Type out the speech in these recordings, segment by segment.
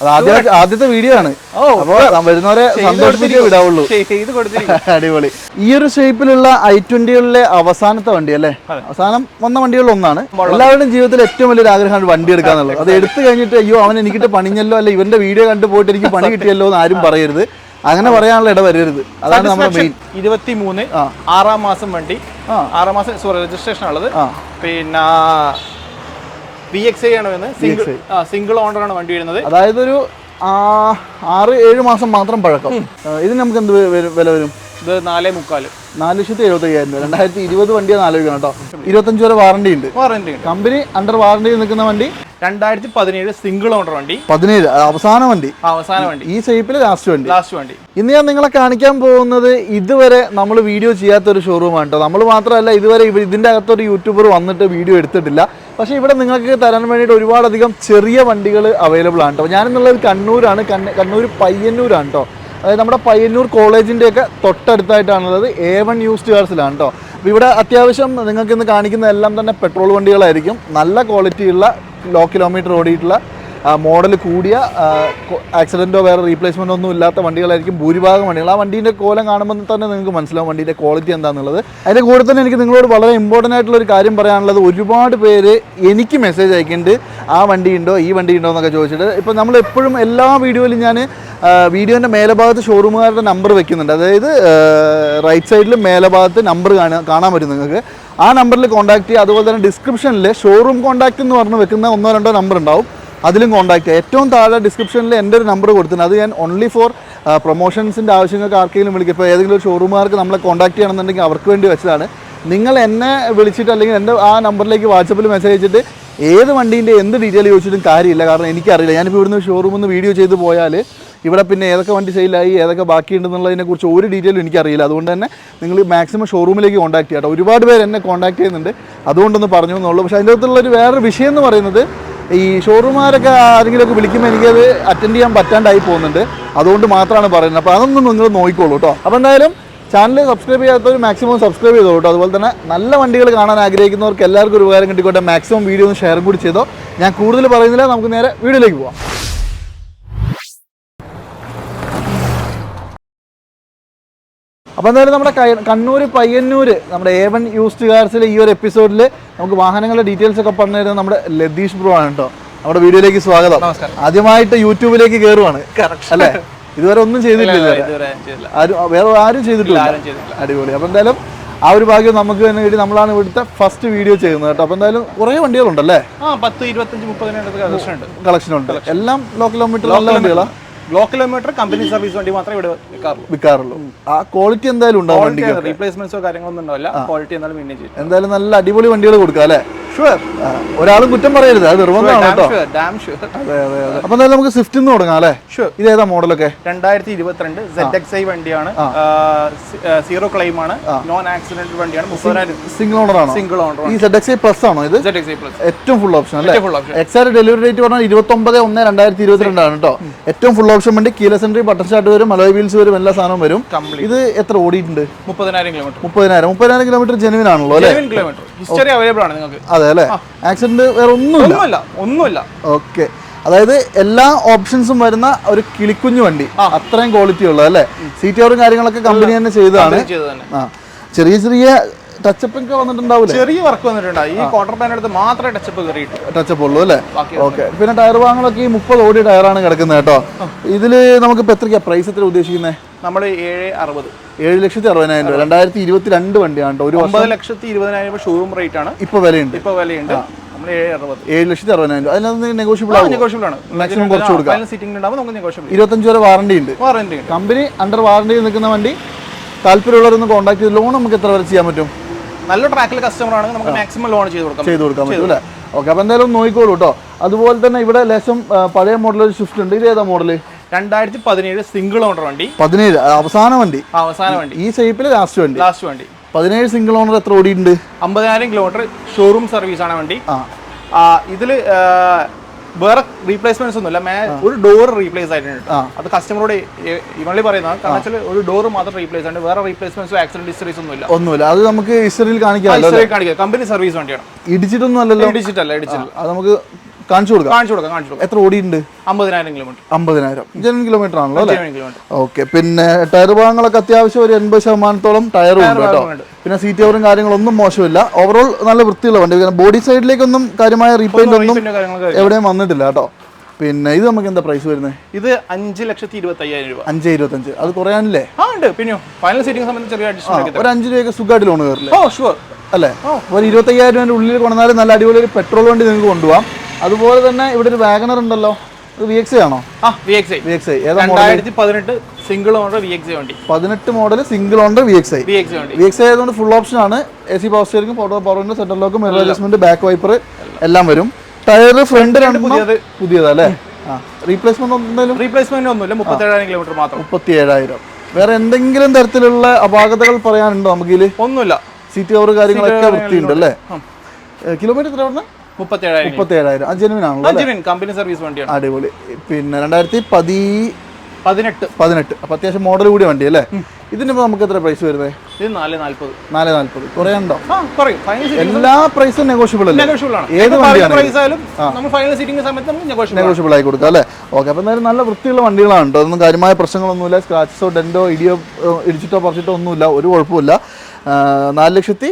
ആദ്യത്തെ വീഡിയോ ആണ്. അപ്പോൾ അപ്പൊ വരുന്നവരെ സന്തോഷിപ്പിച്ചേ വിടാവുള്ളൂ. അടിപൊളി. ഈ ഒരു ഷേപ്പിലുള്ള ഐ ട്വന്റികളിലെ അവസാനത്തെ വണ്ടി അല്ലേ? അവസാനം വന്ന വണ്ടികളിൽ ഒന്നാണ്. എല്ലാവരുടെയും ജീവിതത്തിൽ ഏറ്റവും വലിയൊരു ആഗ്രഹമാണ് വണ്ടി എടുക്കാന്നുള്ളത് അത് എടുത്തു കഴിഞ്ഞിട്ട് അയ്യോ അവൻ എനിക്കിട്ട് പണിഞ്ഞല്ലോ അല്ല? ഇവന്റെ വീഡിയോ കണ്ടു പോയിട്ട് എനിക്ക് പണി കിട്ടിയല്ലോ എന്ന് ആരും പറയരുത്. അങ്ങനെ പറയാനുള്ള ഇട വരരുത്. അതാണ് നമ്മുടെ മെയിൻ ഇരുപത്തി മൂന്ന്. ആറാം മാസം വണ്ടി. ആറാം മാസം സോറി രജിസ്ട്രേഷൻ ഉള്ളത്. പിന്നെ വി എക്സ് ഐ ആണ് വരുന്നത് സിംഗിൾ സിംഗിൾ ഓണർ ആണ് വണ്ടി വരുന്നത്. അതായത് ഒരു ആറ് ഏഴ് മാസം മാത്രം പഴക്കം. ഇത് ഇതിന് നമുക്ക് എന്ത് വില വരും? ഇത് നാലേ മുക്കാൽ. നാല് ലക്ഷത്തി എഴുപത്തി അയ്യായിരം രൂപ. രണ്ടായിരത്തി ഇരുപത് വണ്ടിയാണ് ആലോചിക്കണം കേട്ടോ. ഇരുപത്തഞ്ച് വരെ വാറണ്ടി ഉണ്ട്. വാറണ്ടി ഉണ്ട്. കമ്പനി അണ്ടർ വാറണ്ടിയിൽ നിൽക്കുന്ന വണ്ടി? രണ്ടായിരത്തി പതിനേഴ് സിംഗിൾ ഓണർ വണ്ടി. പതിനേഴ് അവസാന വണ്ടി. അവസാന വണ്ടി. ഈ ഷേപ്പിൽ ലാസ്റ്റ് വണ്ടി. ലാസ്റ്റ് വണ്ടി. ഇന്ന് ഞാൻ നിങ്ങളെ കാണിക്കാൻ പോകുന്നത് ഇതുവരെ നമ്മൾ വീഡിയോ ചെയ്യാത്ത ഒരു ഷോറൂമാണ് കേട്ടോ. നമ്മൾ മാത്രമല്ല ഇതുവരെ ഇതിന്റെ അകത്തൊരു യൂട്യൂബർ വന്നിട്ട് വീഡിയോ എടുത്തിട്ടില്ല. പക്ഷേ ഇവിടെ നിങ്ങൾക്ക് തരാൻ വേണ്ടിയിട്ട് ഒരുപാടധികം ചെറിയ വണ്ടികൾ അവൈലബിൾ ആണ് കേട്ടോ. ഞാനെന്നുള്ളത് കണ്ണൂരാണ്. കണ്ണൂർ പയ്യന്നൂരാണ് കേട്ടോ. അതായത് നമ്മുടെ പയ്യന്നൂർ കോളേജിന്റെയൊക്കെ തൊട്ടടുത്തായിട്ടാണുള്ളത്. എ വൺ യൂസ്ഡ് കാർസിലാണ് കേട്ടോ അപ്പോൾ ഇവിടെ അത്യാവശ്യം നിങ്ങൾക്ക് ഇന്ന് കാണിക്കുന്ന എല്ലാം തന്നെ പെട്രോൾ വണ്ടികളായിരിക്കും. നല്ല ക്വാളിറ്റിയുള്ള ലോ കിലോമീറ്റർ ഓടിയിട്ടുള്ള മോഡൽ കൂടിയ ആക്സിഡന്റോ വേറെ റീപ്ലേസ്മെന്റോ ഒന്നും ഇല്ലാത്ത വണ്ടികളായിരിക്കും ഭൂരിഭാഗം വണ്ടികൾ. ആ വണ്ടീന്റെ കോലം കാണുമ്പോൾ തന്നെ നിങ്ങൾക്ക് മനസ്സിലാവും വണ്ടീന്റെ ക്വാളിറ്റി എന്താണെന്നുള്ളത് അതിന്റെ കൂടെ തന്നെ എനിക്ക് നിങ്ങളോട് വളരെ ഇമ്പോർട്ടന്റ് ആയിട്ടുള്ള ഒരു കാര്യം പറയാനുള്ളത്. ഒരുപാട് പേര് എനിക്ക് മെസ്സേജ് അയക്കുന്നുണ്ട്. ആ വണ്ടി ഉണ്ടോ ഈ വണ്ടി ഉണ്ടോ എന്നൊക്കെ ചോദിച്ചിട്ട്. ഇപ്പോൾ നമ്മൾ എപ്പോഴും എല്ലാ വീഡിയോയിലും ഞാൻ വീഡിയോന്റെ മേലഭാഗത്ത് ഷോറൂമുകാരുടെ നമ്പർ വെക്കുന്നുണ്ട്. അതായത് റൈറ്റ് സൈഡിൽ മേലഭാഗത്ത് നമ്പർ കാണാൻ കാണാൻ പറ്റും നിങ്ങൾക്ക്. ആ നമ്പറിൽ കോൺടാക്ട് ചെയ്യുക. അതുപോലെ തന്നെ ഡിസ്ക്രിപ്ഷനിൽ ഷോറൂം കോൺടാക്റ്റ് എന്ന് പറഞ്ഞ് വെക്കുന്ന ഒന്നോ രണ്ടോ നമ്പർ ഉണ്ടാവും. അതിലും കോൺടാക്ട് ചെയ്യുക ഏറ്റവും താഴെ ഡിസ്ക്രിപ്ഷനിൽ എന്റെ ഒരു നമ്പർ കൊടുത്തിട്ടുണ്ട്. അത് ഞാൻ ഓൺലി ഫോർ പ്രൊമോഷൻസിന്റെ ആവശ്യങ്ങൾക്ക് ആർക്കെങ്കിലും വിളിക്കും. ഇപ്പോൾ ഏതെങ്കിലും ഒരു ഷോറൂമുകാർക്ക് നമ്മളെ കോൺടാക്ട് ചെയ്യണമെന്നുണ്ടെങ്കിൽ അവർക്ക് വേണ്ടി വെച്ചതാണ്. നിങ്ങൾ എന്നെ വിളിച്ചിട്ട് അല്ലെങ്കിൽ എന്റെ ആ നമ്പറിലേക്ക് വാട്സപ്പിൽ മെസ്സേജ് അയച്ചിട്ട് ഏത് വണ്ടീന്റെ എന്ത് ഡീറ്റെയിൽ ചോദിച്ചിട്ടും കാര്യമില്ല. കാരണം എനിക്കറിയില്ല. ഞാനിപ്പോൾ ഇവിടുന്ന് ഷോറൂമിൽ നിന്ന് വീഡിയോ ചെയ്ത് പോയാൽ ഇവിടെ പിന്നെ ഏതൊക്കെ വണ്ടി സെയിലായി ഏതൊക്കെ ബാക്കിയുണ്ടെന്നുള്ളതിനെ കുറിച്ച് ഒരു ഡീറ്റെയിലും എനിക്കറിയില്ല. അതുകൊണ്ട് തന്നെ നിങ്ങൾ മാക്സിമം ഷോറൂമിലേക്ക് കോൺടാക്ട് ചെയ്യാം ഒരുപാട് പേര് എന്നെ കോൺടാക്ട് ചെയ്യുന്നുണ്ട്. അതുകൊണ്ടൊന്ന് പറഞ്ഞു എന്നുള്ളൂ. പക്ഷേ അതിന്റെ അകത്തുള്ള ഒരു വേറൊരു വിഷയം എന്ന് പറയുന്നത് ഈ ഷോറൂമുകാരൊക്കെ ആരെങ്കിലുമൊക്കെ വിളിക്കുമ്പോൾ എനിക്കത് അറ്റൻഡ് ചെയ്യാൻ പറ്റാണ്ടായി പോകുന്നുണ്ട്. അതുകൊണ്ട് മാത്രമാണ് പറയുന്നത്. അപ്പോൾ അതൊന്നും നിങ്ങൾ നോക്കിക്കോളൂ കേട്ടോ അപ്പോൾ എന്തായാലും ചാനൽ സബ്സ്ക്രൈബ് ചെയ്യാത്തവർ മാക്സിമം സബ്സ്ക്രൈബ് ചെയ്തോ കേട്ടോ അതുപോലെ തന്നെ നല്ല വണ്ടികൾ കാണാൻ ആഗ്രഹിക്കുന്നവർക്ക് എല്ലാവർക്കും ഒരു ഉപകാരം കിട്ടിക്കോട്ടെ. മാക്സിമം വീഡിയോ ഒന്ന് ഷെയർ കൂടി ചെയ്തോ. ഞാൻ കൂടുതൽ പറയുന്നില്ല. നമുക്ക് നേരെ വീഡിയോയിലേക്ക് പോവാം. അപ്പോൾ എന്തായാലും നമ്മുടെ കണ്ണൂർ പയ്യന്നൂർ നമ്മുടെ എ വൺ യൂസ്ഡ് കാർസിലെ ഈ ഒരു എപ്പിസോഡിൽ നമുക്ക് വാഹനങ്ങളുടെ ഡീറ്റെയിൽസ് ഒക്കെ പറഞ്ഞു തരുന്നത് നമ്മുടെ ലതീഷ് ബ്രോ ആണ് കേട്ടോ. നമ്മുടെ വീഡിയോയിലേക്ക് സ്വാഗതം. നമസ്കാരം. ആദ്യമായിട്ട് യൂട്യൂബിലേക്ക് കയറുവാണ് അല്ലേ? ഇതുവരെ ഒന്നും ചെയ്തിട്ടില്ല ആരും വേറെ ആരും ചെയ്തിട്ടില്ല. അടിപൊളി. അപ്പോൾ എന്തായാലും ആ ഒരു ഭാഗ്യം നമുക്ക് തന്നെ കിട്ടി. നമ്മളാണ് ഇവിടുത്തെ ഫസ്റ്റ് വീഡിയോ ചെയ്യുന്നത് കേട്ടോ. അപ്പോൾ എന്തായാലും കുറേ വണ്ടികളുണ്ടല്ലേ? കളക്ഷൻ ഉണ്ട്. എല്ലാം ലോ കിലോമീറ്റർ നല്ല വണ്ടികളാണ് ലോ കിലോമീറ്റർ കമ്പനി സർവീസ് വണ്ടി മാത്രമേ ഇവിടെ വിൽക്കാറുള്ളൂ. ആ ക്വാളിറ്റി എന്തായാലും ഉണ്ടാവും റീപ്ലേസ്മെന്റ്സോ കാര്യങ്ങളൊന്നും ഉണ്ടാവില്ല. ക്വാളിറ്റി എന്തായാലും മെയിന്റെയിൻ ചെയ്യും. എന്തായാലും നല്ല അടിപൊളി വണ്ടികൾ കൊടുക്കാം അല്ലേ? ഷുവർ ഒരാളും കുറ്റം പറയരുത്. അത് നിർബന്ധമാണ് കേട്ടോ. ഡാം ഷുവർ അതെ അതെ അതെ. അപ്പൊ എന്തായാലും നമുക്ക് സ്വിഫ്റ്റ് നിന്ന് തുടങ്ങാം അല്ലേ. ഇത് ഏതാ മോഡലൊക്കെ? രണ്ടായിരത്തി ഇരുപത്തിരണ്ട് സെഡ് എക്സ് ഐ വണ്ടിയാണ്. സീറോ ക്ലെയിം ആണ്. നോൺ ആക്സിഡന്റ് വണ്ടിയാണ്. സിംഗിൾ ഓണർ ആണ്? സിംഗിൾ ഓണർ ഈ സെഡ് എക്സ് ഐ പ്ലസ് ആണോ ഇത്? സെഡ് എക്സ് ഐ പ്ലസ് ഏറ്റവും ഫുൾ ഓപ്ഷൻ അല്ലേ? എക്സാക്ട് ഡെലിവറി ഡേറ്റ് പറഞ്ഞാൽ ഇരുപത്തി ഒമ്പത് ഒന്ന് രണ്ടായിരത്തി ഇരുപത്തിരണ്ടാണ് കേട്ടോ. ഏറ്റവും ഫുൾ ഓപ്ഷൻ വണ്ടി കീല സെൻട്രി ബട്ടർ ഷാർട്ട് വരും മലോയ് വീൽസ് വരും എല്ലാ സാധനവും വരും. ഇത് എത്ര ഓടിയിട്ടുണ്ട്? മുപ്പതിനായിരം കിലോമീറ്റർ മുപ്പതിനായിരം. മുപ്പതിനായിരം കിലോമീറ്റർ ജെനുവിൻ ആണല്ലോ അല്ലേ? കിലോമീറ്റർ ഹിസ്റ്ററി അവൈലബിൾ ആണ് നിങ്ങൾക്ക്. അതെ അല്ലേ? ആക്സിഡന്റ് വേറെ ഒന്നുമില്ല. ഒന്നുമില്ല ഒന്നുമില്ല. ഓക്കെ അതായത് എല്ലാ ഓപ്ഷൻസും വരുന്ന ഒരു കിളിക്കുഞ്ഞു വണ്ടി. അത്രയും ക്വാളിറ്റി ഉള്ളത് അല്ലേ? സീറ്റ് കവറും കാര്യങ്ങളൊക്കെ കമ്പനി തന്നെ ചെയ്തതാണ്. ചെറിയ ചെറിയ ടച്ചപ്പ് ഒക്കെ വന്നിട്ടുണ്ടാവില്ല ചെറിയ വർക്ക് വന്നിട്ടുണ്ട്. ഈ ക്വാർട്ടർ പാൻ എടുത്ത് മാത്രമേ ടച്ചപ്പ് കയറിയിട്ടുള്ളൂ. ടച്ചപ്പ് ഉള്ളൂ അല്ലേ? ഓക്കെ പിന്നെ ടയർ വാങ്ങലൊക്കെ ഈ മുപ്പത് ഓടി ടയറാണ് കിടക്കുന്നത് കേട്ടോ. ഇതിൽ നമുക്ക് ഇപ്പൊ എത്രയ്ക്കാ പ്രൈസ് എത്ര ഉദ്ദേശിക്കുന്നത് നമ്മൾ ഏഴ് അറുപത്. ഏഴ് ലക്ഷത്തി അറുപതിനായിരം രൂപ. രണ്ടായിരത്തി ഇരുപത്തി രണ്ട് വണ്ടിയാണ് കേട്ടോ. ഒരു ഒമ്പത് ലക്ഷത്തി ഇരുപതിനായിരം രൂപ ഷോറൂം റേറ്റ് ആണ്. ഇപ്പൊ വിലയുണ്ട്. ഇപ്പൊ വിലയുണ്ട്. ഏഴ് ലക്ഷത്തി അറുപതിനായിരം രൂപ. അതിനകത്ത് നെഗോഷ്യബിൾ ആണ് നെഗോഷ്യബിൾ ആണ്. മാക്സിമം കുറച്ച് കൊടുക്കാം. സീറ്റിംഗ് ഉണ്ടാവും നമുക്ക് നെഗോഷ്യബിൾ ഇരുപത്തഞ്ച് വരെ വാറണ്ടി ഉണ്ട്. വാറണ്ടി കമ്പനി അണ്ടർ വാറണ്ടിയിൽ നിൽക്കുന്ന വണ്ടി താല്പര്യമുള്ളവരൊന്ന് കോൺടാക്ട് ചെയ്ത് ലോൺ നമുക്ക് എത്ര വരെ ചെയ്യാൻ പറ്റും? നല്ല ട്രാക്കിൽ കസ്റ്റമർ ആണെങ്കിൽ നമുക്ക് മാക്സിമം ലോൺ ചെയ്ത് കൊടുക്കാം ചെയ്ത് കൊടുക്കാൻ പറ്റും. അല്ലേ? ഓക്കെ അപ്പോൾ എന്തായാലും നോക്കിക്കോളൂ കേട്ടോ അതുപോലെ തന്നെ ഇവിടെ ലേശം പഴയ മോഡൽ ഒരു സ്വിഫ്റ്റ് ഉണ്ട്. ഇത് ഏതാ മോഡൽ രണ്ടായിരത്തി പതിനേഴ് സിംഗിൾ ഓണർ വണ്ടി. പതിനേഴ് അവസാന വണ്ടി. അവസാന വണ്ടി. ഈ ഷേപ്പിൽ ലാസ്റ്റ് വണ്ടി. ലാസ്റ്റ് വണ്ടി. പതിനേഴ് സിംഗിൾ ഓണർ എത്ര ഓടിയിട്ടുണ്ട്? അമ്പതിനായിരം കിലോമീറ്റർ ഷോറൂം സർവീസ് ആണ് വണ്ടി. ആ, വേറെ റീപ്ലേസ്മെന്റ്സ് ഒന്നുമില്ല. മേ ഒരു ഡോർ റീപ്ലേസ് ആയിട്ടുണ്ട്. അത് കസ്റ്റമറോട് ഇവളി പറയുന്നത് കാരണം വെച്ചാൽ ഒരു ഡോർ മാത്രം റീപ്ലേസ് ആണ് വേറെ റീപ്ലേസ്മെന്റ്സോ ആക്സിഡന്റ് ഹിസ്റ്ററീസ് ഒന്നുമില്ല. ഒന്നുമില്ല. അത് നമുക്ക് ഹിസ്റ്ററിയിൽ കാണിക്കാം. കമ്പനി സർവീസ് വണ്ടിയാണ്. ഇടിച്ചിട്ടൊന്നും അല്ലല്ലോ? ഇടിച്ചിട്ടല്ല അല്ല അത് നമുക്ക് കാണിച്ചു കൊടുക്കാം. കാണിച്ചു കൊടുക്കാം കാണിച്ചു കൊടുക്കാം. എത്ര ഓടിയിട്ടുണ്ട്? അമ്പതിനായിരം കിലോമീറ്റർ അമ്പതിനായിരം. ജനം കിലോമീറ്റർ ആണല്ലോ അല്ലേ? ഓക്കെ. പിന്നെ ടയർ ഭാഗങ്ങളൊക്കെ അത്യാവശ്യം ഒരു എൺപത് ശതമാനത്തോളം ടയറും ഉണ്ട് കേട്ടോ. പിന്നെ സീറ്റ് കവറും കാര്യങ്ങളൊന്നും മോശമില്ല. ഓവറോൾ നല്ല വൃത്തിയുള്ള വണ്ടി. ബോഡി സൈഡിലേക്കൊന്നും കാര്യമായ റീപെയിന്റ് ഒന്നും എവിടെയും വന്നിട്ടില്ല കേട്ടോ. പിന്നെ ഇത് നമുക്ക് എന്താ പ്രൈസ് വരുന്നത് ഇത് അഞ്ച് ലക്ഷത്തി ഇരുപത്തി അയ്യായിരം രൂപ. അഞ്ച് ഇരുപത്തഞ്ച്. അത് കുറയാനല്ലേ? ആ ഉണ്ട്. പിന്നെയോ? ഫൈനൽ സീറ്റിംഗ് സംബന്ധിച്ച് ചെറിയ അഡ്ജസ്റ്റ് ഒരു അഞ്ച് രൂപയൊക്കെ സുഖമായിട്ട് ലോൺ കയറില്ലേ? ഓ ഷുവർ അല്ലേ? ഒരു ഇരുപത്തയ്യായിരം രൂപയുടെ ഉള്ളിൽ കൊണ്ടുവന്നാലും നല്ല അടിപൊളി ഒരു പെട്രോൾ വണ്ടി നിങ്ങൾക്ക് കൊണ്ടുപോകാം അതുപോലെ തന്നെ ഇവിടെ ഒരു വാഗണർ ഉണ്ടല്ലോ. ഇത് വി എക്സ് ആണോ? ആ വി എക്സ് വി എക്സ് രണ്ടായിരത്തി പതിനെട്ട് സിംഗിൾ ഓണർ വി എക്സ് വണ്ടി. പതിനെട്ട് model single owner V X I V X I വണ്ടി. വി എക്സ് ആയതുകൊണ്ട് ഫുൾ ഓപ്ഷൻ ആണ്. A C power steering power പവറിന്റെ സെൻട്രൽ ലോക്കും മിറർ അഡ്ജസ്റ്റ്മെന്റ് ബാക്ക് വൈപ്പർ എല്ലാം വരും. ടയർ ഫ്രണ്ട് രണ്ട് പുതിയത്. പുതിയതാ അല്ലേ ആ റീപ്ലേസ്മെന്റ് ഒന്നും റീപ്ലേസ്മെന്റ് ഒന്നുമില്ല. മുപ്പത്തേഴായിരം കിലോമീറ്റർ മാത്രം. മുപ്പത്തി ഏഴായിരം വേറെ എന്തെങ്കിലും തരത്തിലുള്ള അപാകതകൾ പറയാനുണ്ടോ നമുക്ക് ഒന്നുമില്ല. സീറ്റ് കവർ കാര്യങ്ങളൊക്കെ വൃത്തിയുണ്ട് അല്ലേ കിലോമീറ്റർ എത്ര മുപ്പത്തേഴായിരം ആണല്ലോ കമ്പനി സർവീസ് വണ്ടിയാണ്. അടിപൊളി. പിന്നെ രണ്ടായിരത്തി പതി പതിനെട്ട്. പതിനെട്ട്. അപ്പൊ അത്യാവശ്യം മോഡൽ കൂടിയ വണ്ടി അല്ലേ ഇതിനിപ്പോ നമുക്ക് എത്ര പ്രൈസ് വരുന്നത് ഇത് നാല് നാല്പത് നാല് നാല്പത് കുറയുണ്ടോ എല്ലാ പ്രൈസും നെഗോഷ്യബിൾ അല്ലേ? ഏത് വണ്ടിയാണ് നെഗോഷ്യബിൾ ആയി കൊടുക്കാം അല്ലേ? ഓക്കെ അപ്പോൾ എന്തായാലും നല്ല വൃത്തിയുള്ള വണ്ടികളാണ് കേട്ടോ ഒന്നും കാര്യമായ പ്രശ്നങ്ങളൊന്നുമില്ല. സ്ക്രാച്ചസോ ഡെൻഡോ ഇടിയോ ഇടിച്ചിട്ടോ പറിച്ചിട്ടോ ഒന്നുമില്ല. ഒരു കുഴപ്പമില്ല നാല് ലക്ഷത്തി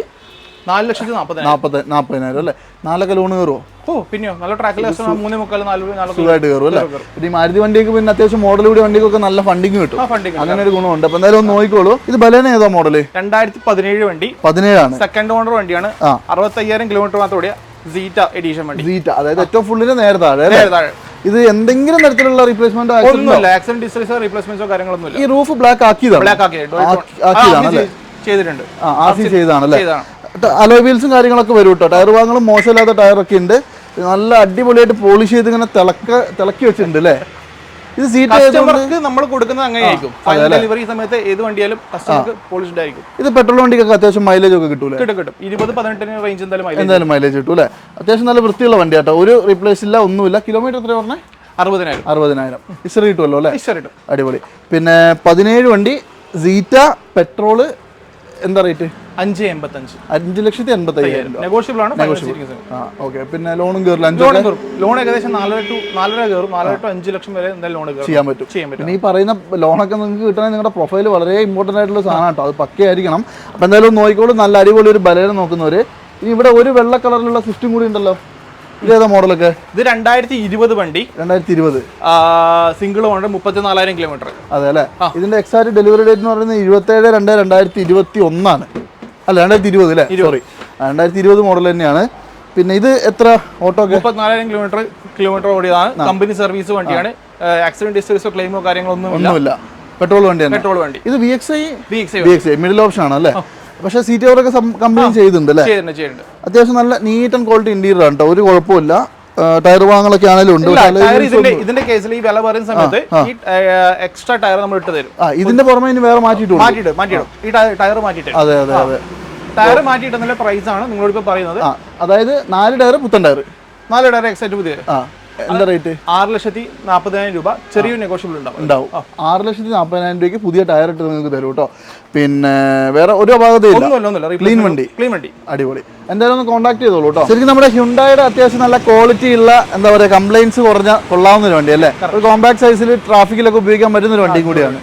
നാല് ലക്ഷത്തി നാൽപ്പത് നാൽപ്പതിനായിരം അല്ലേ? നാലൊക്കെ ലോൺ കയറുമോ ഓ പിന്നെയോ? നല്ല ട്രാക്കിൽ മൂന്നേ മുക്കാൽ നാല് സുഖമായിട്ട് കയറും അല്ലേ ഈ മാരുതി വണ്ടിക്ക് പിന്നെ അത്യാവശ്യം മോഡൽ കൂടി വണ്ടിക്കൊക്കെ നല്ല ഫണ്ടിങ് കിട്ടും. അങ്ങനെ ഒരു ഗുണമുണ്ട്. അപ്പൊ എന്തായാലും ഒന്ന് നോക്കിക്കോളൂ. ഇത് ബലേന ഏതാ മോഡൽ രണ്ടായിരത്തി പതിനേഴ് വണ്ടി. പതിനേഴാണ്. സെക്കൻഡ് ഓണർ വണ്ടിയാണ്. അറുപത്തയ്യായിരം കിലോമീറ്റർ മാത്രം ഓടിയ സീറ്റ എഡീഷൻ വണ്ടി. സീറ്റ അതായത് ഏറ്റവും ഫുള്ളിന് നേരെ താഴെ താഴെ. ഇത് എന്തെങ്കിലും തരത്തിലുള്ള റീപ്ലേസ്മെന്റ് ഒന്നുമില്ല. ആക്സിഡന്റ് ഡിസ്ട്രീസോ റീപ്ലേസ്മെന്റോ കാര്യങ്ങളൊന്നുമില്ല. ഈ റൂഫ് ബ്ലാക്ക് ആക്കിയതാണ്? ബ്ലാക്ക് ആക്കി ആക്കി- ആക്കിയതാണ് ചെയ്തിട്ടുണ്ട്. ആ ആർ സി ചെയ്തതാണല്ലേ? ചെയ്തതാണ്. അലോയ് വീൽസും കാര്യങ്ങളൊക്കെ വരും കേട്ടോ ടയർ ഭാഗങ്ങളും മോശമില്ലാത്ത ടയറൊക്കെ ഉണ്ട്. നല്ല അടിപൊളിയായിട്ട് പോളിഷ് ചെയ്ത് ഇങ്ങനെ തിളക്ക തിളക്കി വെച്ചിട്ടുണ്ട് അല്ലേ ഇത് സീറ്റ് നമ്മൾ കൊടുക്കുന്നത് അങ്ങനെയായിരിക്കും. ഡെലിവറി സമയത്ത് ഏത് വണ്ടിയാലും കസ്റ്റമർക്ക് പോളിഷ്ഡ് ആയിരിക്കും. ഇത് പെട്രോൾ വണ്ടിക്കൊക്കെ അത്യാവശ്യം മൈലേജ് ഒക്കെ കിട്ടൂല? കിട്ടും കിട്ടും. ഇരുപത് പതിനെട്ടിന് റേഞ്ച് എന്തായാലും എന്തായാലും മൈലേജ് കിട്ടും അല്ലേ അത്യാവശ്യം നല്ല വൃത്തിയുള്ള വണ്ടി കേട്ടോ ഒരു റീപ്ലേസ് ഇല്ല ഒന്നുമില്ല. കിലോമീറ്റർ എത്ര പറഞ്ഞേ? അറുപതിനായിരം. അറുപതിനായിരം. ഇസ്റ്റർ കിട്ടുമല്ലോ അല്ലേ ഇസ്റ്റർ കിട്ടും. അടിപൊളി. പിന്നെ പതിനേഴ് വണ്ടി സീറ്റ പെട്രോൾ എന്താ റേറ്റ് അഞ്ച് എൺപത്തഞ്ച്. അഞ്ച് ലക്ഷത്തി എൺപത്തി അയ്യായിരം. നെഗോഷ്യബിൾ ആണ്. ആ ഓക്കെ പിന്നെ ലോണും കയറില്ല ലോൺ കയറും ലോൺ ഏകദേശം നാലര ടു നാലര കയറും നാലര ടു അഞ്ച് ലക്ഷം വരെ എന്തായാലും ലോൺ ചെയ്യാൻ പറ്റും. ചെയ്യാൻ പറ്റും. ഈ പറയുന്ന ലോണൊക്കെ നിങ്ങൾക്ക് കിട്ടണമെങ്കിൽ നിങ്ങളുടെ പ്രൊഫൈൽ വളരെ ഇമ്പോർട്ടന്റ് ആയിട്ടുള്ള സാധനം കേട്ടോ. അത് പക്കയായിരിക്കണം അപ്പം എന്തായാലും നോക്കിക്കോളും നോക്കിക്കോളൂ. നല്ല അടിപൊളി ഒരു ബലേന നോക്കുന്നവര്. ഇനി ഇവിടെ ഒരു വെള്ള കളറിലുള്ള സ്വിഫ്റ്റും കൂടി ഉണ്ടല്ലോ. ഇതേതാ മോഡലൊക്കെ? ഇത് രണ്ടായിരത്തി ഇരുപത് വണ്ടി. രണ്ടായിരത്തി ഇരുപത് സിംഗിൾ ഓണർ മുപ്പത്തിനാലായിരം കിലോമീറ്റർ അതെ അല്ലേ? ഇതിന്റെ എക്സാക്ട് ഡെലിവറി ഡേറ്റ് എന്ന് പറയുന്നത് ഇരുപത്തേഴ് രണ്ട് രണ്ടായിരത്തി ഇരുപത്തി ഒന്നാണ് അല്ല? രണ്ടായിരത്തി ഇരുപത്. അല്ലേ സോറി രണ്ടായിരത്തി ഇരുപത് മോഡൽ തന്നെയാണ്. പിന്നെ ഇത് എത്ര ഓട്ടോ മുപ്പത്തിനാലായിരം കിലോമീറ്റർ കിലോമീറ്റർ ഓടിയതാണ്. കമ്പനി സർവീസ് വണ്ടിയാണ്. ആക്സിഡന്റ് ഹിസ്റ്ററിസോ ക്ലെയിമോ കാര്യങ്ങളോ ഒന്നും ഒന്നുമില്ല. പെട്രോൾ വണ്ടിയാണ് പെട്രോൾ വണ്ടി. ഇത് V X I V X I middle option ആണ് അല്ലേ പക്ഷേ സീറ്റ് കവറൊക്കെ കംപ്ലീറ്റ് ചെയ്തിട്ടുണ്ട് അല്ലേ? അത്യാവശ്യം നല്ല നീറ്റ് ആൻഡ് ക്വാളിറ്റി ഇന്റീരിയർ ആണ് കേട്ടോ ഒരു കുഴപ്പമില്ല. ടയർ ഭാഗങ്ങളൊക്കെ ആണെങ്കിലും ഉണ്ട്. ഇതിന്റെ കേസിൽ ഈ വില പറയുന്ന സമയത്ത് ഈ എക്സ്ട്രാ ടയർ നമ്മൾ ഇട്ട് തരും. ഇതിന്റെ പുറമെ ഇനി വേറെ മാറ്റിയിട്ടുണ്ട് മാറ്റിയിട്ട് മാറ്റിയിടും ഈ ടയർ മാറ്റിയിട്ട് അതെ അതെ അതെ. ടയർ മാറ്റിയിട്ട് പ്രൈസ് ആണ് നിങ്ങളോട് ഇപ്പൊ പറയുന്നത് അതായത് നാല് ടയർ പുത്തൻ ടയർ നാല് ടയർ എക്സൈറ്റ് പുതിയ എന്താ റേറ്റ് ആറ് ലക്ഷത്തി നാൽപ്പതിനായിരം രൂപ ചെറിയൊരു നെഗോഷ്യബിൾ ഉണ്ടാവും. ഉണ്ടാവും. ആറ് ലക്ഷത്തി നാൽപ്പതിനായിരം രൂപയ്ക്ക് പുതിയ ടയർ ഇട്ട് നിങ്ങൾക്ക് തരും കേട്ടോ. പിന്നെ വേറെ ഒരു അപാകതയില്ല Clean വണ്ടി. ക്ലീൻ വണ്ടി. അടിപൊളി. എന്തായാലും ഒന്ന് കോൺടാക്ട് ചെയ്തോളൂ കേട്ടോ. ശരിക്കും നമ്മുടെ ഹ്യുണ്ടായുടെ അത്യാവശ്യം നല്ല ക്വാളിറ്റി ഉള്ള എന്താ പറയുക കംപ്ലൈൻസ് കുറഞ്ഞ കൊള്ളാവുന്ന ഒരു വണ്ടി അല്ലേ? ഒരു കോമ്പാക്ട് സൈസിൽ ട്രാഫിക്കിലൊക്കെ ഉപയോഗിക്കാൻ പറ്റുന്ന ഒരു വണ്ടിയും കൂടിയാണ്.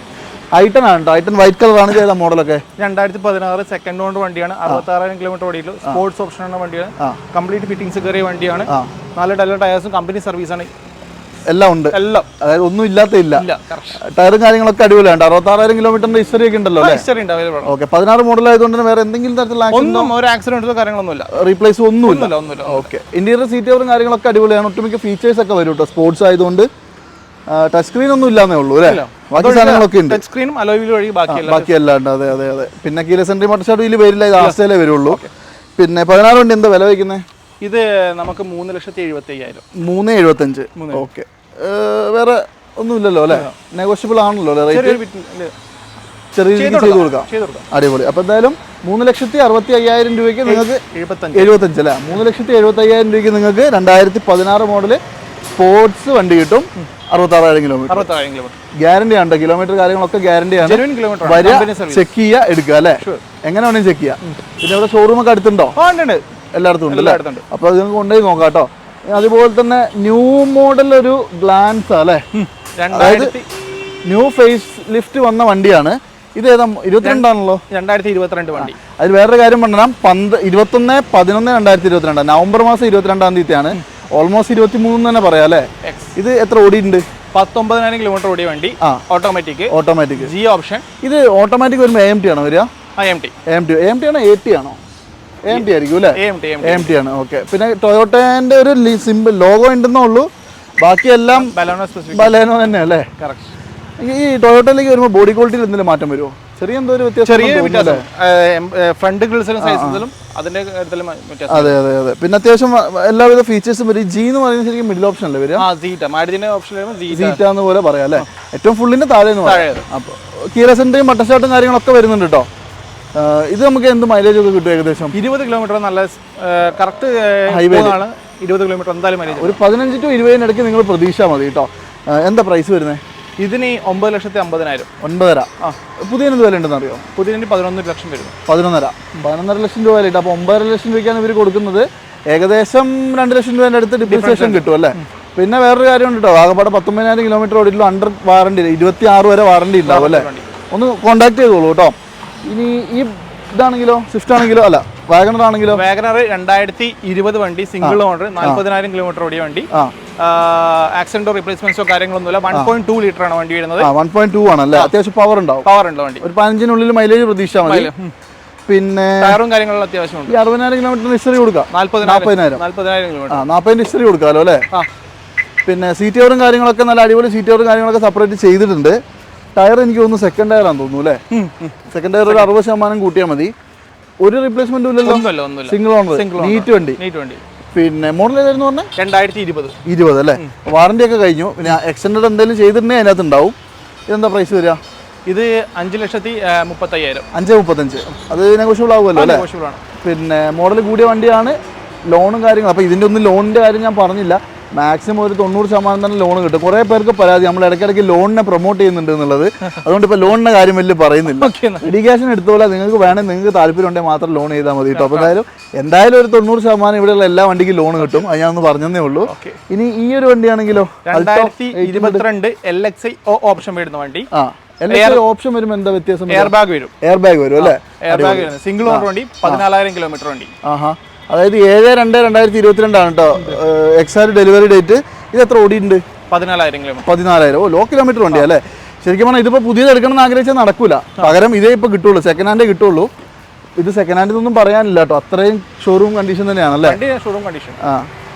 ഐട്ടൺ ആണ് ഐട്ടൺ വൈറ്റ് കളറാണ് ചെയ്ത മോഡലൊക്കെ രണ്ടായിരത്തി പതിനാറ് സെക്കൻഡ് ഹോണ്ട് വണ്ടിയാണ്. അറുപത്തി ആറായിരം കിലോമീറ്റർ ഓടിയിട്ടു സ്പോർട്സ് ഓപ്ഷൻ ആണ് വണ്ടിയാണ്. കംപ്ലീറ്റ് ഫിറ്റിംഗ്സ് കയറിയ വണ്ടിയാണ്. നാല് ഡെല്ല ടയേഴ്സും കമ്പനി സർവീസാണ് എല്ലാം ഉണ്ട്. എല്ലാം. അതായത് ഒന്നും ഇല്ലാത്ത ഇല്ല. ടയറും കാര്യങ്ങളൊക്കെ അടിപൊളിയാണ് അറുപത്താറായിരം കിലോമീറ്ററിന്റെ ഹിസ്റ്ററി ഒക്കെ ഉണ്ടല്ലോ ഹിസ്റ്ററി ഉണ്ട്. അവൈലബിൾ ഓക്കെ പതിനാറ് മോഡൽ ആയതുകൊണ്ട് വേറെ എന്തെങ്കിലും തരത്തിലുള്ള ഒന്നും ഒരു ആക്സിഡന്റോ കാര്യങ്ങളൊന്നുമില്ല. റീപ്ലേസ് ഒന്നുമില്ല. ഒന്നുമില്ല ഓക്കെ ഇന്റീരിയർ സീറ്റ് കവറും കാര്യങ്ങളൊക്കെ അടിപൊളിയാണ്. ഒട്ടുമിക്ക ഫീച്ചേഴ്സ് ഒക്കെ വരും കേട്ടോ സ്പോർട്സ് ആയതുകൊണ്ട് ടച്ച് സ്ക്രീൻ ഒന്നും ഇല്ലാന്നേ ഉള്ളൂ അല്ലേ? ബാക്കി സാധനങ്ങളൊക്കെ ഉണ്ട്. ടച്ച് സ്ക്രീനും അലോയിൽ വഴി എല്ലാം ബാക്കി എല്ലാം ഉണ്ട് അതെ അതെ അതെ. പിന്നെ കീല സെൻട്രി മോട്ടോർ ഇതിൽ വരില്ല. ഇത് ആസ്റ്റയിലേ വരുള്ളൂ. പിന്നെ പതിനാറ് വണ്ടി എന്താ വില വയ്ക്കുന്നത് ഇത് നമുക്ക് മൂന്ന് ലക്ഷത്തി എഴുപത്തി അയ്യായിരം മൂന്ന് എഴുപത്തഞ്ച് ഓക്കെ വേറെ ഒന്നുമില്ലല്ലോ അല്ലേ? നെഗോഷ്യബിൾ ആണല്ലോ റേറ്റ് ചെറിയ രീതിക്ക് ചെയ്ത് കൊടുക്കാം. അടിപൊളി. അപ്പോൾ എന്തായാലും മൂന്ന് ലക്ഷത്തി അറുപത്തി അയ്യായിരം രൂപയ്ക്ക് നിങ്ങൾക്ക് എഴുപത്തഞ്ച്. അല്ലേ? മൂന്ന് ലക്ഷത്തി എഴുപത്തി അയ്യായിരം രൂപയ്ക്ക് നിങ്ങൾക്ക് രണ്ടായിരത്തി പതിനാറ് മോഡൽ സ്പോർട്സ് വണ്ടി കിട്ടും അറുപത്താറായിരം കിലോമീറ്റർ ഗ്യാരണ്ടി ഉണ്ട് കിലോമീറ്റർ കാര്യങ്ങളൊക്കെ ഗ്യാരണ്ടി ആണ്. വരിക ചെക്ക് ചെയ്യാ എടുക്കുക അല്ലേ? എങ്ങനെ വേണമെങ്കിൽ ചെക്ക് ചെയ്യാം. പിന്നെ ഇവിടെ ഷോറൂം ഒക്കെ അടുത്തുണ്ടോ? എല്ലായിടത്തും ഉണ്ട് അല്ലേ? അപ്പോൾ അത് കൊണ്ടുപോയി നോക്കാം കേട്ടോ അതുപോലെ തന്നെ ന്യൂ മോഡൽ ഒരു ഗ്ലാൻസ് അല്ലേ? അതായത് ന്യൂ ഫേസ് ലിഫ്റ്റ് വന്ന വണ്ടിയാണ്. ഇത് ഏതാ ഇരുപത്തിരണ്ടാണല്ലോ? രണ്ടായിരത്തി ഇരുപത്തിരണ്ട് വണ്ടി. അതിൽ വേറൊരു കാര്യം പറഞ്ഞാൽ പന്ത് ഇരുപത്തൊന്ന് പതിനൊന്ന് രണ്ടായിരത്തി ഇരുപത്തിരണ്ട് നവംബർ മാസം ഇരുപത്തിരണ്ടാം തീയതിയാണ്. ഓൾമോസ്റ്റ് ഇരുപത്തി മൂന്ന് തന്നെ പറയാം അല്ലേ. ഇത് എത്ര ഓടിയിട്ടുണ്ട്? പത്തൊമ്പതിനായിരം കിലോമീറ്റർ ഓടിയ വണ്ടി. ഓട്ടോമാറ്റിക് ഓട്ടോമാറ്റിക് ജി ഓപ്ഷൻ ഇത് ഓട്ടോമാറ്റിക് വരുമ്പോൾ എം ടി ആണോ വരിക? M T M T M T ആണോ എ ടി ആണോ? എം ടി ആയിരിക്കും അല്ലേ? എ ടി ആണ് ഓക്കെ പിന്നെ ടൊയോട്ടേന്റെ ഒരു സിമ്പിൾ ലോഗോ ഉണ്ടെന്നേ ഉള്ളൂ. ബാക്കിയെല്ലാം ബലേനോ തന്നെ അല്ലേ? കറക്റ്റ് ഈ ടൊയോട്ടയിലേക്ക് വരുമ്പോൾ ബോഡി ക്വാളിറ്റിയിൽ എന്തെങ്കിലും മാറ്റം വരുമോ ചെറിയ എന്തോ ഒരു വ്യത്യാസം. ചെറിയ വ്യത്യാസം ഫ്രണ്ട് ഗ്രിൽസിലും സൈസിലും അതിന്റെ കാര്യത്തിലും വ്യത്യാസം. അതെ അതെ അതെ. പിന്നെ അത്യാവശ്യം എല്ലാവിധ ഫീച്ചേഴ്സും വരും. ജി എന്ന് പറയുന്നത് ശരിക്കും മിഡിൽ ഓപ്ഷൻ അല്ലേ വരിക? ആ സീറ്റ ഓപ്ഷൻ സീറ്റ എന്ന് പോലെ പറയാം അല്ലേ? ഏറ്റവും ഫുള്ളിന്റെ താഴെ അപ്പോൾ കീറസിന്റെയും മട്ടശാട്ടും കാര്യങ്ങളൊക്കെ വരുന്നുണ്ട് കേട്ടോ ഇത് നമുക്ക് എന്ത് മൈലേജ് ഒക്കെ കിട്ടും ഏകദേശം? ഇരുപത് കിലോമീറ്റർ നല്ല കറക്റ്റ് ഹൈവേ ആണ് ഇരുപത് കിലോമീറ്റർ എന്തായാലും മൈലേജ് ഒരു പതിനഞ്ച് ടു ഇരുപതിനിടയ്ക്ക് നിങ്ങൾ പ്രതീക്ഷ മതി കേട്ടോ എന്താ പ്രൈസ് വരുന്നത് ഇതിന് ഒമ്പത് ലക്ഷത്തി അമ്പതിനായിരം. ഒൻപതര. ആ. പുതിയ എന്ത് വില ഉണ്ടെന്ന് അറിയോ? പുതിയതിന് പതിനൊന്ന് ലക്ഷം വരുന്നു. പതിനൊന്നര. പതിനൊന്നര ലക്ഷം രൂപ വിലയിട്ട്. അപ്പോൾ ഒമ്പതര ലക്ഷം രൂപയ്ക്കാണ് ഇവർ കൊടുക്കുന്നത്. ഏകദേശം രണ്ട് ലക്ഷം രൂപേന്റെ അടുത്ത് ഡിപ്രിസിയേഷൻ കിട്ടും അല്ലേ? പിന്നെ വേറൊരു കാര്യമുണ്ട് കേട്ടോ ആകെപ്പാടെ പത്തൊമ്പതിനായിരം കിലോമീറ്റർ ഓടിയിട്ടുള്ള അണ്ടർ വാറണ്ടി ഇരുപത്തി ആറ് വരെ വാറണ്ടി ഉണ്ടാവും അല്ലേ? ഒന്ന് കോൺടാക്ട് ചെയ്തോളൂ കേട്ടോ ഇനി ഈ ഇതാണെങ്കിലോ? സ്വിഫ്റ്റ് ആണെങ്കിലോ? അല്ല. വാഗണർ ആണെങ്കിലോ? വാഗണർ രണ്ടായിരത്തി ഇരുപത് വണ്ടി സിംഗിൾ ഓണർ നാൽപ്പതിനായിരം കിലോമീറ്റർ ഓടിയ വണ്ടി. ആ. ആക്സിഡന്റോ റീപ്ലേസ്മെന്റ്സോ കാര്യങ്ങളൊന്നുമില്ല. വൺ പോയിന്റ് ടു ലിറ്റർ ആണ് വണ്ടി വരുന്നത്. വൺ പോയിന്റ് ടു ആണ് അല്ലേ? അത്യാവശ്യം പവർ ഉണ്ടാവും. പവർ ഉള്ള വണ്ടി. ഒരു പതിനഞ്ചിനുള്ളിൽ മൈലേജ് പ്രതീക്ഷ മതി. പിന്നെ ടയറും കാര്യങ്ങളും അത്യാവശ്യമുണ്ട് ഈ അറുപതിനായിരം കിലോമീറ്റർ ഹിസ്റ്ററി കൊടുക്കാം. നാല്പതിനായിരം. നാല്പതിനായിരം. കിലോമീറ്റർ ആ നാൽപ്പതിന്റെ ഹിസ്റ്ററി കൊടുക്കാമല്ലോ അല്ലേ? പിന്നെ സീറ്റ് കവറും കാര്യങ്ങളൊക്കെ നല്ല അടിപൊളി സീറ്റ് കവറും കാര്യങ്ങളൊക്കെ സെപ്പറേറ്റ് ചെയ്തിട്ടുണ്ട്. ടയർ എനിക്ക് തോന്നുന്നു സെക്കൻഡ് ടയറാന്ന് തോന്നുന്നു അല്ലേ? സെക്കൻഡ് ടയർ ഒരു അറുപത് ശതമാനം കൂട്ടിയാൽ മതി. ഒരു റീപ്ലേസ്മെന്റും ഇല്ലല്ലോ. സിംഗിൾ ഓണർ നീറ്റ് വണ്ടി. നീറ്റ് വണ്ടി. പിന്നെ മോഡൽ ഏതായിരുന്നു പറഞ്ഞാൽ രണ്ടായിരത്തി ഇരുപത് ഇരുപത് അല്ലേ വാറണ്ടി ഒക്കെ കഴിഞ്ഞു. പിന്നെ എക്സ്റ്റൻഡ് എന്തെങ്കിലും ചെയ്തിട്ടുണ്ടെങ്കിൽ അതിനകത്ത് ഉണ്ടാവും ഇതെന്താ പ്രൈസ് വരിക? ഇത് അഞ്ച് ലക്ഷത്തി മുപ്പത്തയ്യായിരം. അഞ്ച് മുപ്പത്തഞ്ച്. അത് നെഗോഷ്യബിൾ ആവുമല്ലോ അല്ലേ? പിന്നെ മോഡൽ കൂടിയ വണ്ടിയാണ് ലോണും കാര്യങ്ങളും. അപ്പോൾ ഇതിന്റെ ഒന്നും ലോണിന്റെ കാര്യം ഞാൻ പറഞ്ഞില്ല. മാക്സിമം ഒരു തൊണ്ണൂറ് ശതമാനം തന്നെ ലോൺ കിട്ടും. കുറേ പേർക്ക് പരാതി നമ്മൾ ഇടയ്ക്കിടയ്ക്ക് ലോണിനെ പ്രൊമോട്ട് ചെയ്യുന്നുണ്ട് എന്നുള്ളത്. അതുകൊണ്ട് ഇപ്പൊ ലോണിന്റെ കാര്യം വലിയ പറയുന്നില്ല. എഡ്യൂക്കേഷൻ എടുത്തോളാം നിങ്ങൾക്ക് വേണമെങ്കിൽ നിങ്ങൾക്ക് താല്പര്യം ഉണ്ടെങ്കിൽ മാത്രം ലോൺ ചെയ്താൽ മതി കേട്ടോ. അപ്പോൾ എന്തായാലും എന്തായാലും ഒരു തൊണ്ണൂറ് ശതമാനം ഇവിടെയുള്ള എല്ലാ വണ്ടിക്കും ലോൺ കിട്ടും. അത് ഞാൻ ഒന്ന് പറഞ്ഞതേ ഉള്ളൂ. ഇനി ഈ ഒരു വണ്ടിയാണെങ്കിലോ? രണ്ടായിരത്തി ഇരുപത്തിരണ്ട് എൽ എക്സ് ഐ ഓപ്ഷൻ വരുന്ന വണ്ടി. ആ ഓപ്ഷൻ വരുമ്പോൾ എന്താ വ്യത്യാസം? എയർ ബാഗ് വരും എയർ ബാഗ് വരും അല്ലേ എയർ ബാഗ് സിംഗിൾ ഓണർ വണ്ടി പതിനാലായിരം കിലോമീറ്റർ വണ്ടി. ആഹാ. അതായത് ഏഴ് രണ്ട് രണ്ടായിരത്തി ഇരുപത്തിരണ്ടാണ് കേട്ടോ എക്സാക്ട് ഡെലിവറി ഡേറ്റ് ഇത് എത്ര ഓടിയിട്ടുണ്ട്? പതിനാലായിരം കിലോമീറ്റർ. പതിനാലായിരം. ഓ ലോ കിലോമീറ്റർ വണ്ടി അല്ലേ? ശരിക്കും പറഞ്ഞാൽ ഇതിപ്പോൾ പുതിയത് എടുക്കണമെന്ന് ആഗ്രഹിച്ചാൽ നടക്കൂല. പകരം ഇതേ ഇപ്പോൾ കിട്ടുള്ളൂ. സെക്കൻഡ് ഹാൻഡേ കിട്ടുള്ളൂ. ഇത് സെക്കൻഡ് ഹാൻഡിൽ ഒന്നും പറയാനില്ല കേട്ടോ അത്രയും ഷോറൂം കണ്ടീഷൻ തന്നെയാണല്ലേ വണ്ടി ഷോറൂം കണ്ടീഷൻ ആ.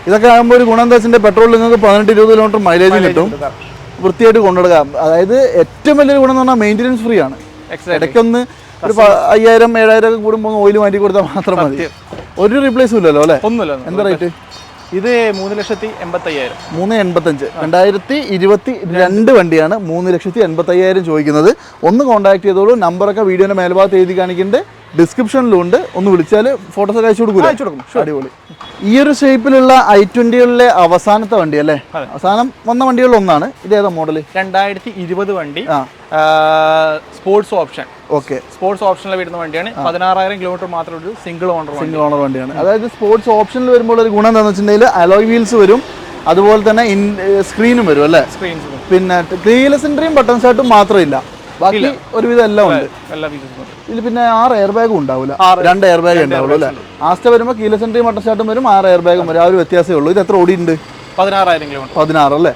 ഇതൊക്കെ ആകുമ്പോൾ ഒരു ഗുണം എന്താ വെച്ചിട്ടുണ്ടെങ്കിൽ പെട്രോൾ നിങ്ങൾക്ക് പതിനെട്ട് ഇരുപത് കിലോമീറ്റർ മൈലേജ് കിട്ടും. വൃത്തിയായിട്ട് കൊണ്ടുനടക്കാം. അതായത് ഏറ്റവും വലിയൊരു ഗുണം എന്ന് പറഞ്ഞാൽ മെയിന്റെനൻസ് ഫ്രീ ആണ്. ഇടയ്ക്കൊന്ന് ഒരു അയ്യായിരം ഏഴായിരം ഒക്കെ കൂടുമ്പോൾ ഓയിൽ മാറ്റി കൊടുത്താൽ മാത്രം മതി. ഒരു റീപ്ലേസും ഇല്ലല്ലോ അല്ലേ? ഒന്നുമില്ല. എന്താ റേറ്റ് ഇത് മൂന്ന് ലക്ഷത്തി എൺപത്തയ്യായിരം. മൂന്ന് എൺപത്തഞ്ച്. രണ്ടായിരത്തി ഇരുപത്തി രണ്ട് വണ്ടിയാണ് മൂന്ന് ലക്ഷത്തി എൺപത്തയ്യായിരം ചോദിക്കുന്നത്. ഒന്ന് കോൺടാക്ട് ചെയ്തോളൂ. നമ്പറൊക്കെ വീഡിയോയുടെ മേൽഭാഗത്ത് എഴുതി കാണിക്കുന്നുണ്ട് ഡിസ്ക്രിപ്ഷനിലും ഉണ്ട് ഒന്ന് വിളിച്ചാൽ ഫോട്ടോസ് അയച്ചു കൊടുക്കും അയച്ചു കൊടുക്കും. അടിപൊളി. ഈ ഒരു ഷേപ്പിലുള്ള ഐ ട്വന്റികളിലെ അവസാനത്തെ വണ്ടി അല്ലേ. അവസാനം വന്ന വണ്ടികളിൽ ഒന്നാണ്. ഇത് ഏതാ മോഡൽ രണ്ടായിരത്തി ഇരുപത് വണ്ടി സ്പോർട്സ് ഓപ്ഷൻ ഓക്കെ. സ്പോർട്സ് ഓപ്ഷനിൽ വരുന്ന വണ്ടിയാണ്. പതിനാറായിരം കിലോമീറ്റർ മാത്രം ഒരു സിംഗിൾ ഓണർ സിംഗിൾ ഓണർ വണ്ടിയാണ്. അതായത് സ്പോർട്സ് ഓപ്ഷനിൽ വരുമ്പോൾ ഒരു ഗുണം എന്താണെന്ന് വെച്ചിട്ടുണ്ടെങ്കിൽ അലോയ് വീൽസ് വരും. അതുപോലെ തന്നെ സ്ക്രീനും വരും അല്ലേ? സ്ക്രീൻസ് പിന്നെ ക്ലീലസിന്റെയും ബട്ടൺ ഷർട്ടും മാത്രമില്ല. ബാക്കി ഒരുവിധം എല്ലാം ഉണ്ട്. ഇതിൽ പിന്നെ ആറ് എയർ ബാഗും ഉണ്ടാവില്ല. രണ്ട് എയർ ബാഗ് ഉണ്ടാവുള്ളൂ അല്ലേ? ആസ്റ്റ വരുമ്പോൾ കീല സെൻട്രി മട്ടർ ഷർട്ടും വരും ആറ് എയർ ബാഗും വരും. ആ ഒരു വ്യത്യാസമേ ഉള്ളൂ. ഇത് എത്ര ഓടിയുണ്ട് പതിനാറായിരം കിലോമീറ്റർ പതിനാറ് അല്ലേ?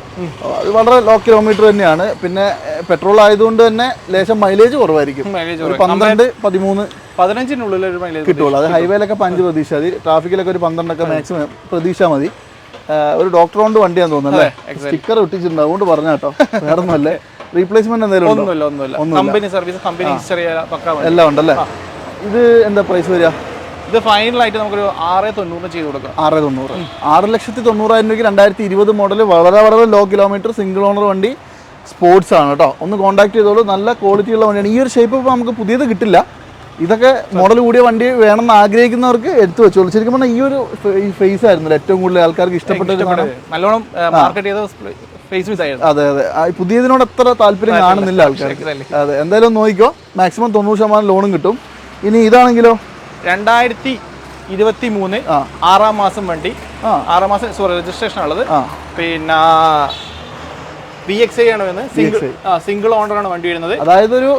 അത് വളരെ ലോ കിലോമീറ്റർ തന്നെയാണ്. പിന്നെ പെട്രോൾ ആയതുകൊണ്ട് തന്നെ ലേശം മൈലേജ് കുറവായിരിക്കും. ഒരു പന്ത്രണ്ട് പതിമൂന്ന് പതിനഞ്ചിനുള്ളിൽ ഒരു മൈലേജ് കിട്ടുള്ളൂ അത് ഹൈവേയിലൊക്കെ പഞ്ച് പ്രതീക്ഷ മതി. ട്രാഫിക്കിലൊക്കെ ഒരു പന്ത്രണ്ടൊക്കെ മാക്സിമം പ്രതീക്ഷ മതി. ഒരു ഡോക്ടർ കൊണ്ട് വണ്ടിയാന്ന് തോന്നുന്നു അല്ലേ? സ്റ്റിക്കർ ഒട്ടിച്ചിട്ടുണ്ട്. അതുകൊണ്ട് പറഞ്ഞ കേട്ടോ. വേറെ ഒന്നുമല്ലേ റീപ്ലേസ്മെന്റ് എന്തെങ്കിലും ഒന്നുമില്ല ഒന്നുമില്ല. കമ്പനി സർവീസ് കമ്പനി ഹിസ്റ്ററി എല്ലാം ഉണ്ടല്ലേ? ഇത് എന്താ പ്രൈസ് വരിക? ഇത് ഫൈനലായിട്ട് നമുക്കൊരു ആറ് തൊണ്ണൂറിന് ചെയ്ത് കൊടുക്കാം. ആറ് തൊണ്ണൂറ്. ആറ് ലക്ഷത്തി തൊണ്ണൂറായിരം രൂപയ്ക്ക് രണ്ടായിരത്തി ഇരുപത് മോഡൽ വളരെ വളരെ ലോ കിലോമീറ്റർ സിംഗിൾ ഓണർ വണ്ടി സ്പോർട്സ് ആണ് കേട്ടോ. ഒന്ന് കോൺടാക്ട് ചെയ്തോളൂ. നല്ല ക്വാളിറ്റി ഉള്ള വണ്ടിയാണ്. ഈ ഒരു ഷേപ്പ് ഇപ്പോൾ നമുക്ക് പുതിയത് കിട്ടില്ല. ഇതൊക്കെ മോഡൽ കൂടിയ വണ്ടി വേണമെന്ന് ആഗ്രഹിക്കുന്നവർക്ക് എടുത്തു വെച്ചോളൂ. ശരിക്കും പറഞ്ഞാൽ ഈ ഒരു ഫേസ് ആയിരുന്നു ഏറ്റവും കൂടുതൽ ആൾക്കാർക്ക് ഇഷ്ടപ്പെട്ട. നല്ലോണം മാർക്കറ്റ് ചെയ്ത ഫേസ് അതെ അതെ. പുതിയതിനോട് അത്ര താല്പര്യം കാണുന്നില്ല ആൾക്കാർ അതെ എന്തായാലും നോക്കിക്കോ. മാക്സിമം തൊണ്ണൂറ് ശതമാനം ലോണും കിട്ടും. ഇനി ഇതാണെങ്കിലോ? രണ്ടായിരത്തി ഇരുപത്തി മൂന്ന്. ആറാം മാസം വണ്ടി. ആറാം മാസം സോറി രജിസ്ട്രേഷൻ ഉള്ളത്. പിന്നെ ബി എക്സ് ഐ ആണ് വരുന്നത്? സിംഗിൾ സിംഗിൾ ഓണർ ആണ് വണ്ടി വരുന്നത്. അതായത് ഒരു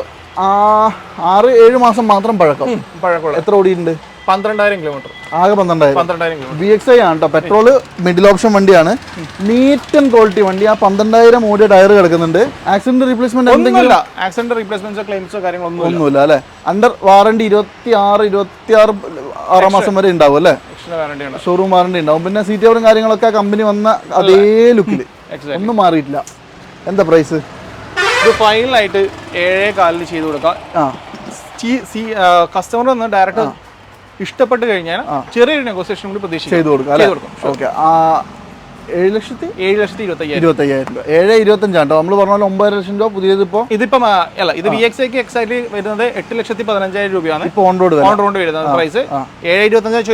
ആറ് ഏഴ് മാസം മാത്രം പഴക്കം. പഴക്കമുള്ള. എത്ര ഓടിയിട്ടുണ്ട്? പന്ത്രണ്ടായിരം കിലോമീറ്റർ ആകെ പന്ത്രണ്ടായിരം. പന്ത്രണ്ടായിരം കിലോമീറ്റർ വി എക്സ് ഐ ആണ് കേട്ടോ പെട്രോൾ മിഡിൽ ഓപ്ഷൻ വണ്ടിയാണ്. നീറ്റ് ആൻഡ് ക്വാളിറ്റി വണ്ടി. ആ പന്ത്രണ്ടായിരം ഓടിയ ടയർ കിടക്കുന്നുണ്ട്. ആക്സിഡന്റ് റീപ്ലേസ്മെന്റ് എന്തെങ്കിലും? ആക്സിഡന്റ് റീപ്ലേസ്മെന്റ്സോ ക്ലെയിംസോ കാര്യങ്ങളൊന്നും ഒന്നുമില്ല. അല്ലേ? അണ്ടർ വാറണ്ടി ഇരുപത്തി ആറ് ഇരുപത്തി ആറ് ആറാം മാസം വരെ ഉണ്ടാവും അല്ലേ? ഷോറൂം വാറണ്ടി ഉണ്ടാവും. പിന്നെ സീറ്റ് കവറും കാര്യങ്ങളൊക്കെ കമ്പനി വന്ന അതേ ലുക്കിൽ ഒന്നും മാറിയിട്ടില്ല. എന്താ പ്രൈസ് ഇത് ഫൈനലായിട്ട് ഏഴേ കാലിന് ചെയ്ത് കൊടുക്കാം. കസ്റ്റമർ വന്ന് ഡയറക്റ്റ് ഇഷ്ടപ്പെട്ട് കഴിഞ്ഞാൽ ചെറിയൊരു നെഗോസിയേഷൻ കൂടി പ്രതീക്ഷിക്കും. ചെയ്തു കൊടുക്കാം അല്ലേ? കൊടുക്കും. ഓക്കെ ആ ഏഴ് ലക്ഷത്തി? ഏഴ് ലക്ഷത്തി ഇരുപത്തയ്യായിരം. രൂപ. ഏഴ് ഇരുപത്തഞ്ചാണ് നമ്മൾ പറഞ്ഞ പോലെ ഒമ്പത് ലക്ഷം രൂപ പുതിയത് ഇപ്പോൾ ഇതിപ്പം അല്ല ഇത് വി എക്സ് ഐക്ക് എക്സാക്ട്ലി വരുന്നത് എട്ട് ലക്ഷത്തി പതിനഞ്ചായിരം രൂപയാണ്. ഇപ്പോൾ ഓൺ റോഡ് ഓൺ റോഡ് വരുന്നത് പ്രൈസ് ഏഴ് ഇരുപത്തഞ്ചായി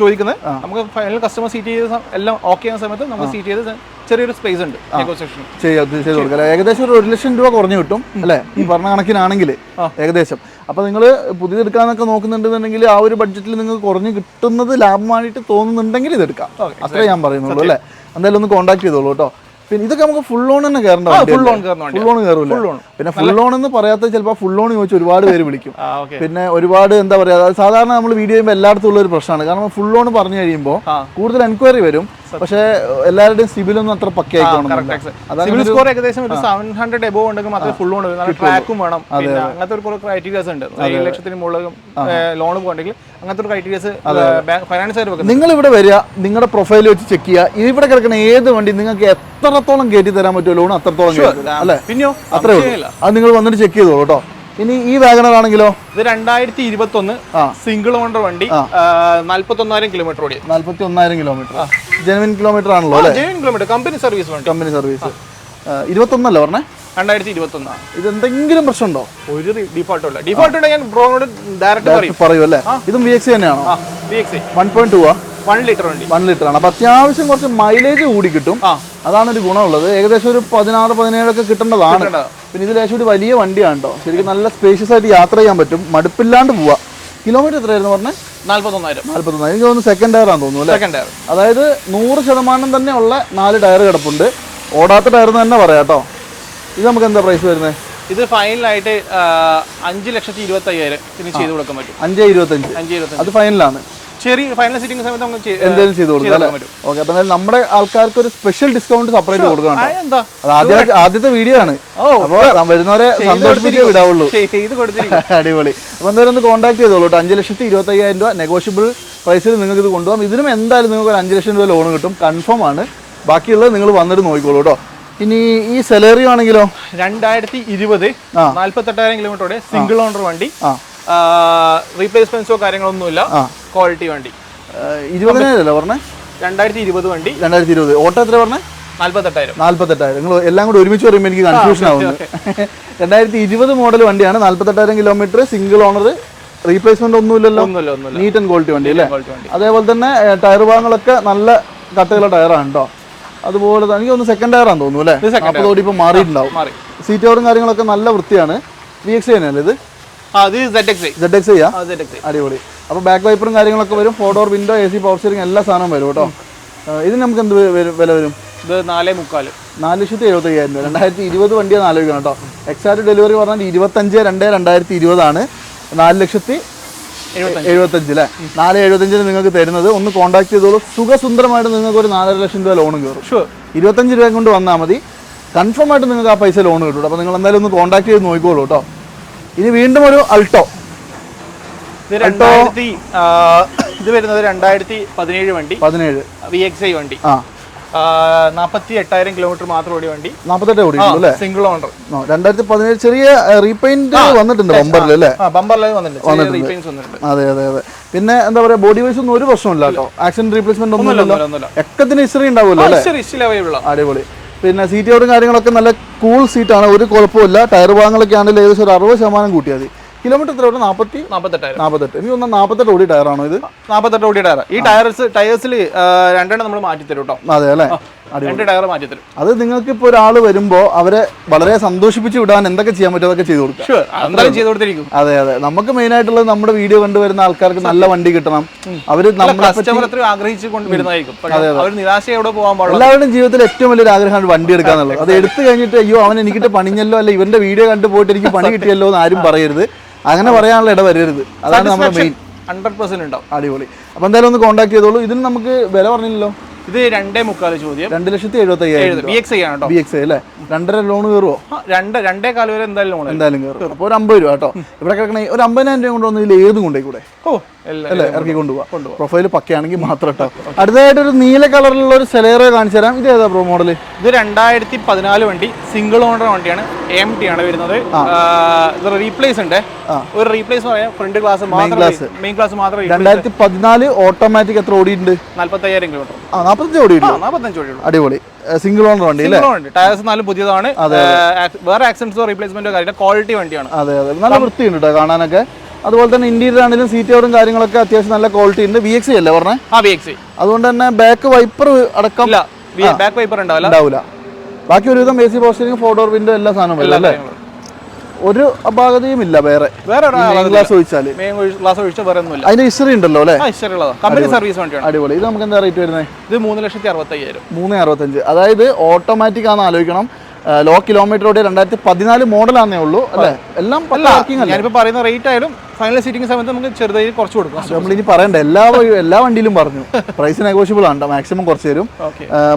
ചോദിക്കുന്നത്. നമുക്ക് ഫൈനൽ കസ്റ്റമർ സീറ്റ് ചെയ്ത എല്ലാം ഓക്കെ ആയ സമയത്ത് നമുക്ക് സീറ്റ് ചെയ്ത് ചെറിയൊരു സ്പേസ് ഉണ്ട്. ചെയ്ത് കൊടുക്കാം? ഏകദേശം ഒരു ഒരു ലക്ഷം രൂപ കുറഞ്ഞു കിട്ടും. അല്ലേ? ഈ പറഞ്ഞ കണക്കിനാണെങ്കിൽ ഏകദേശം. അപ്പോൾ നിങ്ങൾ പുതിയതെടുക്കാന്നൊക്കെ നോക്കുന്നുണ്ടെന്നുണ്ടെങ്കിൽ ആ ഒരു ബഡ്ജറ്റിൽ നിങ്ങൾക്ക് കുറഞ്ഞു കിട്ടുന്നത് ലാഭമായിട്ട് തോന്നുന്നുണ്ടെങ്കിൽ ഇത് എടുക്കാം അത്രേ ഞാൻ പറയുന്നുള്ളൂ അല്ലേ? എന്തായാലും ഒന്ന് കോൺടാക്ട് ചെയ്തോളൂ കേട്ടോ. പിന്നെ ഇതൊക്കെ നമുക്ക് ഫുൾ ലോൺ തന്നെ കയറേണ്ട ഫുൾ ലോൺ ഫുൾ ലോൺ കയറില്ല? പിന്നെ ഫുൾ ലോൺ എന്ന് പറയാത്ത ചിലപ്പോൾ ഫുൾ ലോൺ ചോദിച്ച് ഒരുപാട് പേര് വിളിക്കും. പിന്നെ ഒരുപാട് എന്താ പറയാ സാധാരണ നമ്മൾ വീഡിയോ ചെയ്യുമ്പോൾ എല്ലായിടത്തും ഉള്ള ഒരു പ്രശ്നമാണ്. കാരണം ഫുൾ ലോൺ പറഞ്ഞു കഴിയുമ്പോൾ കൂടുതൽ എൻക്വയറി വരും. പക്ഷേ എല്ലാവരുടെയും സിബിലൊന്നും അത്ര പക്കയായിക്കോണം സിവിൽ സ്കോർ ഏകദേശം ഒരു സെവൻ ഹൺഡ്രഡ് എബോ ഉണ്ടെങ്കിൽ മാത്രമേ ഫുൾ ലോൺ നല്ല ട്രാക്കും വേണം. അങ്ങനത്തെ ഒരു ക്രൈറ്റീരിയാസ് ഉണ്ട്. ഏഴ് ലക്ഷത്തിന് മുകളിൽ ലോൺ പോകണമെങ്കിൽ അങ്ങനത്തെ ഒരു ക്രൈറ്റീരിയാസ് ഫൈനാൻസ് നിങ്ങൾ ഇവിടെ വരിക നിങ്ങളുടെ പ്രൊഫൈൽ വെച്ച് ചെക്ക് ചെയ്യുക. ഇവിടെ കിടക്കുന്ന ഏത് വണ്ടി നിങ്ങൾക്ക് എത്രത്തോളം കയറ്റി തരാൻ പറ്റുമോ ലോൺ അത്രത്തോളം. അല്ലേ? പിന്നെയോ? അത്രേ ഉള്ളൂ. അത് നിങ്ങൾ വന്നിട്ട് ചെക്ക് ചെയ്തോളൂ കേട്ടോ. ഇനി ഈ വാഗണർ ആണെങ്കിലോ ഇത് രണ്ടായിരത്തി ഇരുപത്തി ഒന്ന്. സിംഗിൾ ഓണർ വണ്ടി നാല്പത്തി ഒന്നായിരം കിലോമീറ്റർ ഓടി നാല്പത്തി ഒന്നായിരം കിലോമീറ്റർ ജെനുവിൻ കിലോമീറ്റർ ആണല്ലോ ജെനുവിൻ കിലോമീറ്റർ കമ്പനി സർവീസ് വണ്ടി. കമ്പനി സർവീസ് ഇരുപത്തൊന്നല്ലേ പറഞ്ഞേ? രണ്ടായിരത്തി ഇരുപത്തി ഒന്ന് ഇത് എന്തെങ്കിലും പ്രശ്നമുണ്ടോ ഒരു ഡിഫോൾട്ടും ഇല്ല. ഡിഫോൾട്ട് ഉണ്ടെങ്കിൽ ഞാൻ ബ്രോനോട് ഡയറക്റ്റ് പറയും. പറയൂ അല്ലേ? ഇതും വി എക്സ് തന്നെയാണോ? V X one point two ആ? വൺ ലിറ്റർ വണ്ടി. വൺ ലിറ്റർ ആണ്. അപ്പൊ അത്യാവശ്യം കുറച്ച് മൈലേജ് കൂടി കിട്ടും. അതാണ് ഒരു ഗുണമുള്ളത്. ഏകദേശം ഒരു പതിനാറ് പതിനേഴൊക്കെ കിട്ടേണ്ടതാണ്. കിട്ടേണ്ടതാ. പിന്നെ ഇതിൽ ലേശം ഒരു വലിയ വണ്ടിയാണ് കേട്ടോ ശരിക്കും നല്ല സ്പേഷ്യസ് ആയിട്ട് യാത്ര ചെയ്യാൻ പറ്റും. മടുപ്പില്ലാണ്ട് പോവാ. കിലോമീറ്റർ എത്രയായിരുന്നു പറഞ്ഞത് നാല്പത്തൊന്നായിരം. നാല്പത്തൊന്നായിരം. എനിക്ക് തോന്നുന്നു സെക്കൻഡ് ടയർ ആണെന്ന് തോന്നുന്നു സെക്കൻഡ് ടയർ അതായത് നൂറ് ശതമാനം തന്നെ ഉള്ള നാല് ടയർ കിടപ്പുണ്ട്. ഓടാത്ത ടയർ എന്ന് തന്നെ പറയാം കേട്ടോ ഇത് നമുക്ക് എന്താ പ്രൈസ് വരുന്നത് ഇത് ഫൈനലായിട്ട് അഞ്ച് ലക്ഷത്തി ഇരുപത്തി അയ്യായിരം ചെയ്ത് കൊടുക്കാൻ പറ്റും. അഞ്ച് ഇരുപത്തഞ്ച്. അഞ്ച് ഇരുപത്തി അത് ഫൈനലാണ് ചെറിയ ഫൈനൽ സീറ്റിംഗ് സമയത്ത് നമുക്ക് ചെയ്ത് എന്തെങ്കിലും ചെയ്ത് കൊടുക്കാം അല്ലേ? ഓക്കെ അപ്പൊ നമ്മുടെ ആൾക്കാർക്ക് ഒരു സ്പെഷ്യൽ ഡിസ്കൗണ്ട് സെപ്പറേറ്റ് കൊടുക്കണം അത് ആദ്യത്തെ വീഡിയോ ആണ്. വരുന്നവരെ സന്തോഷിപ്പിച്ചേ വിടാവുള്ളൂ. അടിപൊളി. അപ്പൊ എന്തായാലും ഒന്ന് കോൺടാക്ട് ചെയ്തോളൂ കേട്ടോ അഞ്ച് ലക്ഷത്തി ഇരുപത്തി അയ്യായിരം രൂപ നെഗോഷ്യബിൾ പ്രൈസിൽ നിങ്ങൾക്ക് ഇത് കൊണ്ടുപോകാം. ഇതിനും എന്തായാലും നിങ്ങൾക്ക് ഒരു അഞ്ച് ലക്ഷം രൂപ ലോൺ കിട്ടും. കൺഫേം ആണ്. ബാക്കിയുള്ളത് നിങ്ങൾ വന്നിട്ട് നോക്കിക്കോളൂ കേട്ടോ ഇനി ഈ സെലറി ആണെങ്കിലോ? രണ്ടായിരത്തി ഇരുപത്. നാല്പത്തെട്ടായിരം കിലോമീറ്ററോടെ സിംഗിൾ ഓണർ വണ്ടി. റീപ്ലേസ്മെന്റ്സോ കാര്യങ്ങളൊന്നുമില്ല. ക്വാളിറ്റി വണ്ടി. ഇരുപതിനായിരമല്ലേ പറഞ്ഞേ? രണ്ടായിരത്തി ഇരുപത് വണ്ടി. രണ്ടായിരത്തി ഇരുപത് ഓട്ടോ എത്ര പറഞ്ഞേ? നാല്പത്തെട്ടായിരം. നാല്പത്തെട്ടായിരം. നിങ്ങൾ എല്ലാം കൂടി ഒരുമിച്ച് പറയുമ്പോൾ എനിക്ക് കൺഫ്യൂഷൻ ആവുന്നു. രണ്ടായിരത്തി ഇരുപത് മോഡൽ വണ്ടിയാണ്. നാല്പത്തെട്ടായിരം കിലോമീറ്റർ സിംഗിൾ ഓണർ റീപ്ലേസ്മെന്റ് ഒന്നുമില്ലല്ലോ. നീറ്റ് ആൻഡ് ക്വാളിറ്റി വണ്ടി അല്ലേ? അതേപോലെ തന്നെ ടയർ ഭാഗങ്ങളൊക്കെ നല്ല കട്ടയുള്ള ടയറാണ് കേട്ടോ അതുപോലെ തന്നെ എനിക്ക് ഒന്ന് സെക്കൻഡ് ടയർ ആണെന്ന് തോന്നുന്നു അല്ലേ? അപ്പോൾ തോടി ഇപ്പം മാറിയിട്ടുണ്ടാവും. മാറി. സീറ്റ് കവറും കാര്യങ്ങളൊക്കെ നല്ല വൃത്തിയാണ്. വി എക്സ് തന്നെയല്ലേ ഇത്? അടിപൊളി. അപ്പോൾ ബാക്ക് വൈപ്പറും കാര്യങ്ങളൊക്കെ വരും four door window A C power steering എല്ലാ സാധനവും വരും കേട്ടോ. ഇതിന് നമുക്ക് എന്ത് വില വരും? ഇത് നാലേ മുക്കാൽ. നാല് ലക്ഷത്തി എഴുപത്തി അയ്യായിരം രൂപ. രണ്ടായിരത്തി ഇരുപത് വണ്ടിയാണ് ആലോചിക്കണം കേട്ടോ. എക്സാക്ട് ഡെലിവറി പറഞ്ഞാൽ ഇരുപത്തഞ്ച് രണ്ട് രണ്ടായിരത്തി ഇരുപതാണ്. നാല് ലക്ഷത്തി എഴുപത്തഞ്ച്. അല്ലേ? നാല് എഴുപത്തഞ്ചിന് നിങ്ങൾക്ക് തരുന്നത്. ഒന്ന് കോൺടാക്ട് ചെയ്തോളൂ. സുഖസുന്ദരമായിട്ട് നിങ്ങൾക്ക് ഒരു നാലര ലക്ഷം രൂപ ലോൺ കയറും. ഷുവർ ഇരുപത്തഞ്ച് രൂപ കൊണ്ട് വന്നാൽ മതി. കൺഫേം ആയിട്ട് നിങ്ങൾക്ക് ആ പൈസ ലോൺ കിട്ടും അപ്പോൾ നിങ്ങൾ എന്തായാലും ഒന്ന് കോൺടാക്ട് ചെയ്ത് നോക്കിക്കോളൂ കേട്ടോ. ഇനി വീണ്ടും ഒരു അൾട്ടോ. രണ്ടായിരത്തി ഇത് വരുന്നത് രണ്ടായിരത്തി പതിനേഴ് വണ്ടി. പതിനേഴ്. വി എക്സ് ഐ വണ്ടി. നാൽപ്പത്തി എട്ടായിരം കിലോമീറ്റർ മാത്രം ഓടിയ വണ്ടി. നാൽപ്പത്തെട്ട് ഓടി അല്ലേ? സിംഗിൾ ഓണർ രണ്ടായിരത്തി പതിനേഴ് ചെറിയ റീപെയിന്റ് വന്നിട്ടുണ്ട് ബമ്പറിൽ അല്ലേ? ആ ബമ്പറിലേക്ക് വന്നിട്ടുണ്ട്. അതെ അതെ അതെ. പിന്നെ എന്താ പറയാ ബോഡി വൈസ് ഒന്നും ഒരു പ്രശ്നമില്ല കേട്ടോ. ആക്സിഡന്റ് റീപ്ലേസ്മെന്റ് ഒന്നും. എക്കത്തിന് ഹിസ്റ്ററി ഉണ്ടാവുമല്ലോ അല്ലേ? അടിപൊളി. പിന്നെ സീറ്റ് കാര്യങ്ങളൊക്കെ നല്ല കൂൾ സീറ്റാണ് ഒരു കുഴപ്പമില്ല ടയർ ഭാഗങ്ങളൊക്കെ ആണെങ്കിൽ ഏകദേശം ഒരു അറുപത് ശതമാനം കൂട്ടിയാൽ മതി. കിലോമീറ്റർ എത്ര ഓടും നാൽപ്പത്തി നാൽപ്പത്തെട്ടായിരം നാൽപ്പത്തെട്ട് എനിക്ക് ഒന്ന് നാൽപ്പത്തെട്ട് ഓടി ടയറാണോ ഇത്. നാൽപ്പത്തെട്ട് ഓടി ടയർ ഈ ടയർസ് ടയേഴ്സിൽ രണ്ടെണ്ണം നമ്മൾ മാറ്റി തരും കേട്ടോ അതെ അല്ലേ? രണ്ട് ടയർ മാറ്റി തരും. അത് നിങ്ങൾക്ക് ഇപ്പോൾ ഒരാൾ വരുമ്പോൾ അവരെ വളരെ സന്തോഷിപ്പിച്ച് വിടാൻ എന്തൊക്കെ ചെയ്യാൻ പറ്റും അതൊക്കെ ചെയ്തു കൊടുക്കും ഷുവർ എന്തായാലും ചെയ്ത് കൊടുത്തിരിക്കും. അതെ അതെ. നമുക്ക് മെയിൻ ആയിട്ടുള്ളത് നമ്മുടെ വീഡിയോ കണ്ടുവരുന്ന ആൾക്കാർക്ക് നല്ല വണ്ടി കിട്ടണം. അവർ ആഗ്രഹിച്ച് എല്ലാവരുടെയും ജീവിതത്തിൽ ഏറ്റവും വലിയൊരു ആഗ്രഹമാണ് വണ്ടി എടുക്കാന്നുള്ളത് അത് എടുത്തു കഴിഞ്ഞിട്ട് അയ്യോ അവൻ എനിക്കിട്ട് പണിഞ്ഞല്ലോ അല്ല ഇവന്റെ വീഡിയോ കണ്ടു പോയിട്ട് എനിക്ക് പണി കിട്ടിയല്ലോ എന്ന് ആരും പറയരുത്. അങ്ങനെ പറയാനുള്ള ഇട വരരുത്. അതാണ് നമ്മുടെ മെയിൻ ഹൺഡ്രഡ് പെർസെന്റ് ഉണ്ടാവും. അടിപൊളി. അപ്പൊ എന്തായാലും ഒന്ന് കോൺടാക്ട് ചെയ്തോളൂ. ഇതിന് നമുക്ക് വില പറഞ്ഞില്ലല്ലോ? ഇത് രണ്ടേ മുക്കാൽ ചോദ്യം. രണ്ട് ലക്ഷത്തി എഴുപത്തി അയ്യായിരം ബി എക്സ് ആണ് കേട്ടോ. ബി എക്സ് അല്ലേ? രണ്ടര ലോൺ കയറുമോ രണ്ട് രണ്ടേ കാൽ വരെ എന്തായാലും ലോൺ എന്തായാലും കയറും അപ്പോൾ ഒരു അമ്പത് രൂപ കേട്ടോ. ഇവിടെ കിടക്കണേ ഒരു അമ്പതിനായിരം രൂപ കൊണ്ടുവന്നതിൽ ഏത് കൊണ്ടേ കൂടെ ഓ ഇറക്കി കൊണ്ടുപോകാം പ്രൊഫൈൽ പക്കയാണെങ്കിൽ മാത്രം കേട്ടോ അടുത്തതായിട്ട് ഒരു നീല കളറിലുള്ള ഒരു സെലേറോ കാണിച്ചു തരാം ഇത് ഏതാ പ്രോ മോഡൽ ഇത് രണ്ടായിരത്തി പതിനാല് വണ്ടി സിംഗിൾ ഓണർ വണ്ടിയാണ്. എം ടി ആണ് വരുന്നത്. ഇത് റീപ്ലേസ് ഉണ്ട്. ഒരു റീപ്ലേസ് പറയാം. Front glass glass main glass മാത്രം രണ്ടായിരത്തി പതിനാല് ഓട്ടോമാറ്റിക് എത്ര ഓടിയിട്ടുണ്ട്? നാല്പത്തയ്യായിരം കിലോമീറ്റർ ആ നാൽപ്പത്തഞ്ച് ഓടിയിട്ടുണ്ട്. നാൽപ്പത്തഞ്ച് ഓടിയുള്ളൂ. അടിപൊളി. സിംഗിൾ ഓണർ വണ്ടി ടയർസ് നാലും പുതിയതാണ്. വേറെ ആക്സിഡൻസോ റീപ്ലേസ്മെന്റോ കാര്യമില്ല. ക്വാളിറ്റി വണ്ടിയാണ്. അതെ അതെ. നല്ല വൃത്തിയുണ്ട് കേട്ടോ കാണാനൊക്കെ. അതുപോലെ തന്നെ ഇന്റീരിയർ ആണെങ്കിലും സീറ്റ് കവറും കാര്യങ്ങളൊക്കെ അത്യാവശ്യം നല്ല ക്വാളിറ്റി ഉണ്ട്. വി എക്സ് അല്ലേ പറഞ്ഞേ? ആ വി എക്സ് അതുകൊണ്ട് തന്നെ ബാക്ക് വൈപ്പർ അടക്കം ഇല്ല ബാക്ക് വൈപ്പർ ഉണ്ടാവില്ല. ബാക്കി ഒരുവിധം A C പോസ്റ്ററിംഗ് four door window എല്ലാ സാധനവും ഇല്ല അല്ലേ? ഒരു അപാകതയും ഇല്ല വേറെ. വേറെ ഗ്ലാസ് ഒഴിച്ചാൽ മെയിൻ ഗ്ലാസ് ഒഴിച്ച് വേറെ ഒന്നുമില്ല. അതിന്റെ ഹിസ്റ്ററി ഉണ്ടല്ലോ അല്ലേ? ഇഷ്ടമുള്ളതാ കമ്പനി സർവീസ് വണ്ടിയാണ്. അടിപൊളി. ഇത് നമുക്ക് എന്താ റേറ്റ് വരുന്നത് ഇത് മൂന്ന് ലക്ഷത്തി അറുപത്തയ്യായിരം. മൂന്ന് അറുപത്തഞ്ച്. അതായത് ഓട്ടോമാറ്റിക് ആണെന്ന് ആലോചിക്കണം. ലോ കിലോമീറ്റർ ഓടി രണ്ടായിരത്തി പതിനാല് മോഡലാന്നേ ഉള്ളൂ അല്ലേ? എല്ലാം ഞാനിപ്പോ പറയുന്ന റേറ്റ് ആയാലും ഫൈനൽ സീറ്റിംഗ് സമയത്ത് നമുക്ക് ചെറുതായി കുറച്ച് കൊടുക്കാം. നമ്മളിനി പറയണ്ട. എല്ലാ എല്ലാ വണ്ടിയിലും പറഞ്ഞു. പ്രൈസ് നെഗോഷ്യബിൾ ആണ് മാക്സിമം കുറച്ച് തരും.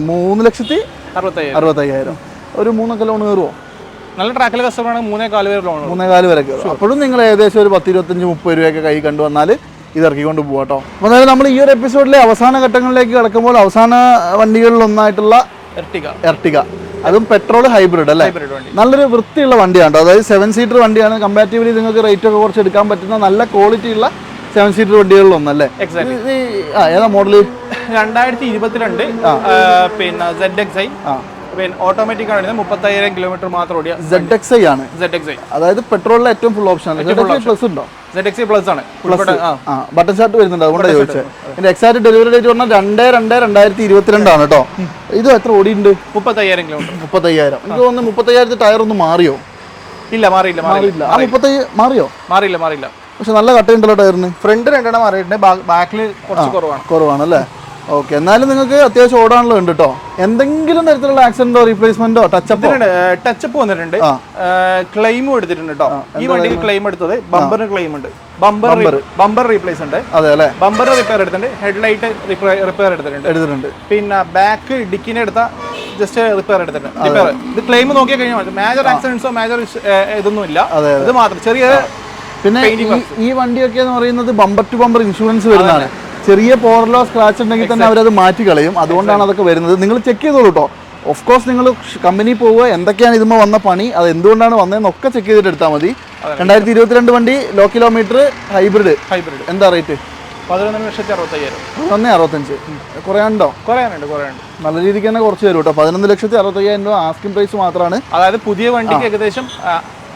മൂന്ന് ലക്ഷത്തി അറുപത്തയ്യായിരം. ഒരു മൂന്നൊക്കെ ലോൺ കയറുമോ നല്ല ട്രാക്കിലെ കസ്റ്റമർ ആണ് മൂന്നേ കാൽ വരെ ലോൺ മൂന്നേ കാൽ വരെ അപ്പോഴും നിങ്ങൾ ഏകദേശം ഒരു പത്ത് ഇരുപത്തഞ്ച് മുപ്പത് രൂപയൊക്കെ കൈ കണ്ടുവന്നാൽ ഇത് ഇറക്കിക്കൊണ്ട് പോകാം കേട്ടോ അപ്പോൾ നമ്മൾ ഈ ഒരു എപ്പിസോഡിലെ അവസാന ഘട്ടങ്ങളിലേക്ക് കിടക്കുമ്പോൾ അവസാന വണ്ടികളിൽ ഒന്നായിട്ടുള്ള എർട്ടിക അതും പെട്രോൾ ഹൈബ്രിഡ് അല്ലേ? നല്ലൊരു വൃത്തിയുള്ള വണ്ടിയാണ്? അതായത് സെവൻ സീറ്റർ വണ്ടിയാണ്. കമ്പാരിറ്റീവ്ലി നിങ്ങൾക്ക് റേറ്റ് ഒക്കെ കുറച്ച് എടുക്കാൻ പറ്റുന്ന നല്ല ക്വാളിറ്റി ഉള്ള സെവൻ സീറ്റർ വണ്ടികളിൽ ഒന്നല്ലേ? ഏതാ മോഡൽ രണ്ടായിരത്തി ഇരുപത്തിരണ്ട് പിന്നെ സെഡ് എക്സ് ഐ പിന്നെ ഓട്ടോമാറ്റിക് ആണ്. മുപ്പത്തയ്യായിരം കിലോമീറ്റർ മാത്രം ഓടിയ സെഡ് എക്സ് ഐ ആണ്. സെഡ് എക്സ് ഐ അതായത് പെട്രോളിലെ ഏറ്റവും ഫുൾ ഓപ്ഷൻ ആണ്. പ്ലസ് ഉണ്ടോ? സെഡ് എക്സ് പ്ലസ് ആണ്. ബട്ടൺ ഷാർട്ട് വരുന്നുണ്ട്. അതുകൊണ്ടാണ് ചോദിച്ചത് ഇതിന്റെ എക്സാക്ട് ഡെലിവറി ഡേറ്റ് പറഞ്ഞാൽ രണ്ട് രണ്ട് രണ്ടായിരത്തി ഇരുപത്തിരണ്ടാണ് കേട്ടോ. ഇത് എത്ര ഓടിയുണ്ട് മുപ്പത്തയ്യായിരം കിലോമീറ്റർ മുപ്പത്തയ്യായിരം. എനിക്ക് തോന്നുന്നു മുപ്പത്തയ്യായിരത്തി ടയർ ഒന്ന് മാറിയോ? ഇല്ല മാറിയില്ല മാറിയില്ല. മാറിയില്ല. ആ മുപ്പത്തയ്യ മാറിയോ? മാറിയില്ല മാറിയില്ല. പക്ഷെ നല്ല കട്ടയുണ്ടല്ലോ ടയറിന് ഫ്രണ്ട് രണ്ടെണ്ണം മാറിയിട്ടുണ്ട്. ബാക്കിൽ കുറച്ച് കുറവാണ്. കുറവാണ് അല്ലേ? ഓക്കെ എന്നാലും നിങ്ങൾക്ക് അത്യാവശ്യം ഓടാനുള്ള ഉണ്ട് കേട്ടോ എന്തെങ്കിലും തരത്തിലുള്ള ആക്സിഡന്റോ റീപ്ലേസ്മെന്റോ ടച്ച് ടച്ചപ്പ് വന്നിട്ടുണ്ട്. ക്ലെയിം ക്ലെയിമും എടുത്തിട്ടുണ്ട് കേട്ടോ ഈ വണ്ടിക്ക് ക്ലെയിം എടുത്തത് ബമ്പറിന് ക്ലെയിം ഉണ്ട്. ബമ്പർ ബമ്പർ റീപ്ലേസ് ഉണ്ട്. അതെ അല്ലേ? ബമ്പർ റിപ്പയർ എടുത്തിട്ടുണ്ട്. ഹെഡ്ലൈറ്റ് റിപ്പയർ എടുത്തിട്ടുണ്ട്. എടുത്തിട്ടുണ്ട്. പിന്നെ ബാക്ക് ഡിക്കിനെ എടുത്ത ജസ്റ്റ് റിപ്പയർ എടുത്തിട്ടുണ്ട്. റിപ്പയർ ഇത് ക്ലെയിം നോക്കിയാൽ കഴിഞ്ഞാൽ മേജർ ആക്സിഡന്റ്സോ മേജർ ഇതൊന്നും ഇല്ല. ഇത് മാത്രം. ചെറിയ പിന്നെ ഈ- ഈ വണ്ടിയൊക്കെ എന്ന് പറയുന്നത് ബമ്പർ ടു ബമ്പർ ഇൻഷുറൻസ് വരുന്നതാണ്. ചെറിയ പോറലോ സ്ക്രാച്ച് ഉണ്ടെങ്കിൽ തന്നെ അവരത് മാറ്റി കളയും അതുകൊണ്ടാണ് അതൊക്കെ വരുന്നത്. നിങ്ങൾ ചെക്ക് ചെയ്തോളൂ കേട്ടോ ഓഫ് കോഴ്സ് നിങ്ങൾ കമ്പനി പോവുക. എന്തൊക്കെയാണ് ഇതുമ്പോൾ വന്ന പണി? അത് എന്തുകൊണ്ടാണ് വന്നതെന്നൊക്കെ ചെക്ക് ചെയ്തിട്ട് എടുത്താൽ മതി. രണ്ടായിരത്തി ഇരുപത്തിരണ്ട് വണ്ടി ലോ കിലോമീറ്റർ ഹൈബ്രിഡ് ഹൈബ്രിഡ് എന്താ റേറ്റ് പതിനൊന്ന് ലക്ഷത്തി അറുപത്തയ്യായിരം അറുപത്തഞ്ച്. കുറയാനുണ്ട്? കുറയാനുണ്ട് നല്ല രീതിക്ക് തന്നെ കുറച്ച് തരും കേട്ടോ പതിനൊന്ന് ലക്ഷത്തി അറുപത്തയ്യായിരം രൂപ ആസ്കിംഗ് പ്രൈസ് മാത്രമാണ് അതായത് പുതിയ വണ്ടിക്ക് ഏകദേശം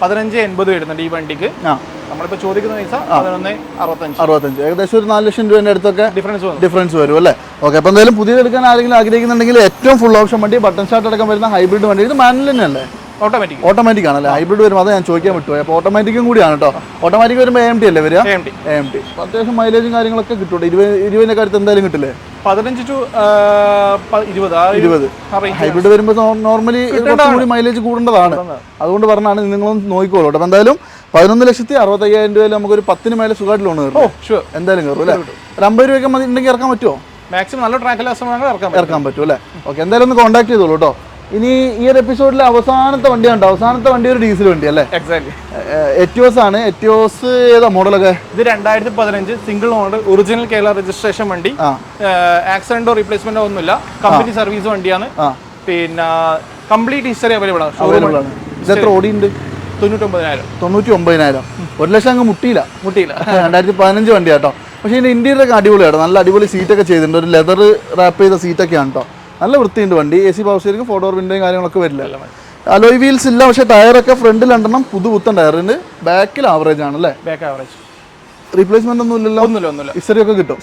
പതിനഞ്ച് എൺപത് വരുന്നുണ്ട് ഈ വണ്ടിക്ക്. ആ. നമ്മളിപ്പോ ചോദിക്കുന്ന പൈസ പതിനൊന്ന് അറുപത്തഞ്ച്. അറുപത്തഞ്ച്. ഏകദേശം ഒരു നാല് ലക്ഷം രൂപേന്റെ അടുത്തൊക്കെ ഡിഫറൻസ് വരും ഡിഫറൻസ് വരും അല്ലേ? ഓക്കെ അപ്പോൾ എന്തായാലും പുതിയതെടുക്കാൻ ആരെങ്കിലും ആഗ്രഹിക്കുന്നുണ്ടെങ്കിൽ ഏറ്റവും ഫുൾ ഓപ്ഷൻ വണ്ടി ബട്ടൺ സ്റ്റാർട്ട് അടക്കം വരുന്ന ഹൈബ്രിഡ് വണ്ടി. ഇത് മാനുവൽ തന്നെയല്ലേ? ഓട്ടോമാറ്റിക് ഓട്ടോമാറ്റിക് ആണല്ലേ? ഹൈബ്രിഡ് വരുമ്പോൾ അത് ഞാൻ ചോദിക്കാൻ വിട്ടുപോയി. അപ്പോൾ ഓട്ടോമാറ്റിക്കും കൂടിയാണ് കേട്ടോ. ഓട്ടോമാറ്റിക് വരുമ്പോൾ എം ടി അല്ലേ വരിക? എം ടി എം ടി അത്യാവശ്യം മൈലേജും കാര്യങ്ങളൊക്കെ കിട്ടും ഇരുപത് ഇരുപതിന്റെ കാര്യത്തിൽ എന്തായാലും കിട്ടില്ലേ? പതിനഞ്ച് ടു ഇരുപത് ഇരുപത്. ഹൈബ്രിഡ് വരുമ്പോൾ നോർമലി കുറച്ചുകൂടി മൈലേജ് കൂടേണ്ടതാണ് അതുകൊണ്ട് പറഞ്ഞാണ് നിങ്ങളൊന്ന് നോക്കിക്കോളൂ കേട്ടോ. എന്തായാലും പതിനൊന്ന് ലക്ഷത്തി അറുപത്തയ്യായിരം രൂപയിൽ നമുക്കൊരു പത്തിന് മേലെ സുഖമായിട്ട് ലോൺ കയറും എന്തായാലും കയറും അല്ലേ? ഒരു അമ്പത് രൂപയൊക്കെ മതി ഉണ്ടെങ്കിൽ ഇറക്കാൻ പറ്റുമോ? മാക്സിമം നല്ല ട്രാക്കിൽ കസ്റ്റമർ ഇറക്കാൻ ഇറക്കാൻ പറ്റും അല്ലേ? ഓക്കെ എന്തായാലും ഒന്ന് കോൺടാക്ട് ചെയ്തോളൂ കേട്ടോ. ഇനി ഈ ഒരു എപ്പിസോഡിലെ അവസാനത്തെ വണ്ടി വണ്ടിയാണ് അവസാനത്തെ വണ്ടി ഒരു ഡീസൽ വണ്ടി അല്ലേ? എക്സാക്ട് എറ്റിയോസ് ആണ്. എറ്റിയോസ് ഏതാ മോഡലൊക്കെ ഇത് രണ്ടായിരത്തി പതിനഞ്ച് single owner original Kerala registration വണ്ടി. ആക്സിഡന്റോ റീപ്ലേസ്മെന്റോ ഒന്നുമില്ല. കമ്പനി സർവീസ് വണ്ടിയാണ്. പിന്നെ കംപ്ലീറ്റ് ഹിസ്റ്ററി അവൈലബിൾ ആണ്. അവൈലബിൾ ആണ്. ഇതെത്ര ഓടിയുണ്ട്? തൊണ്ണൂറ്റൊമ്പതിനായിരം. തൊണ്ണൂറ്റി ഒമ്പതിനായിരം ഒരു ലക്ഷം അങ്ങ് മുട്ടിയില്ല. മുട്ടിയില്ല. രണ്ടായിരത്തി പതിനഞ്ച് വണ്ടിയാട്ടോ പക്ഷേ ഇതിന്റെ ഇന്റീരിയർ ഒക്കെ അടിപൊളിയാണ് നല്ല അടിപൊളി സീറ്റൊക്കെ ചെയ്തിട്ടുണ്ട്. ഒരു ലെതർ റാപ്പ് ചെയ്ത സീറ്റൊക്കെയാണ് കേട്ടോ നല്ല വൃത്തിയുണ്ട് വണ്ടി. A C power steering four door വിൻഡോയും കാര്യങ്ങളൊക്കെ വരില്ല. അലോയ് വീൽസ് ഇല്ല. പക്ഷേ ടയറൊക്കെ ഫ്രണ്ടിൽ രണ്ടെണ്ണം പുതു പുത്തൻ ടയറിന് ബാക്കിൽ ആവറേജ് ആണ് അല്ലേ? ബാക്ക് ആവറേജ് റീപ്ലേസ്മെന്റ് ഒന്നും ഇല്ലല്ലോ? ഒന്നുമില്ല ഒന്നുമില്ല. ഹിസ്റ്ററി ഒക്കെ കിട്ടും.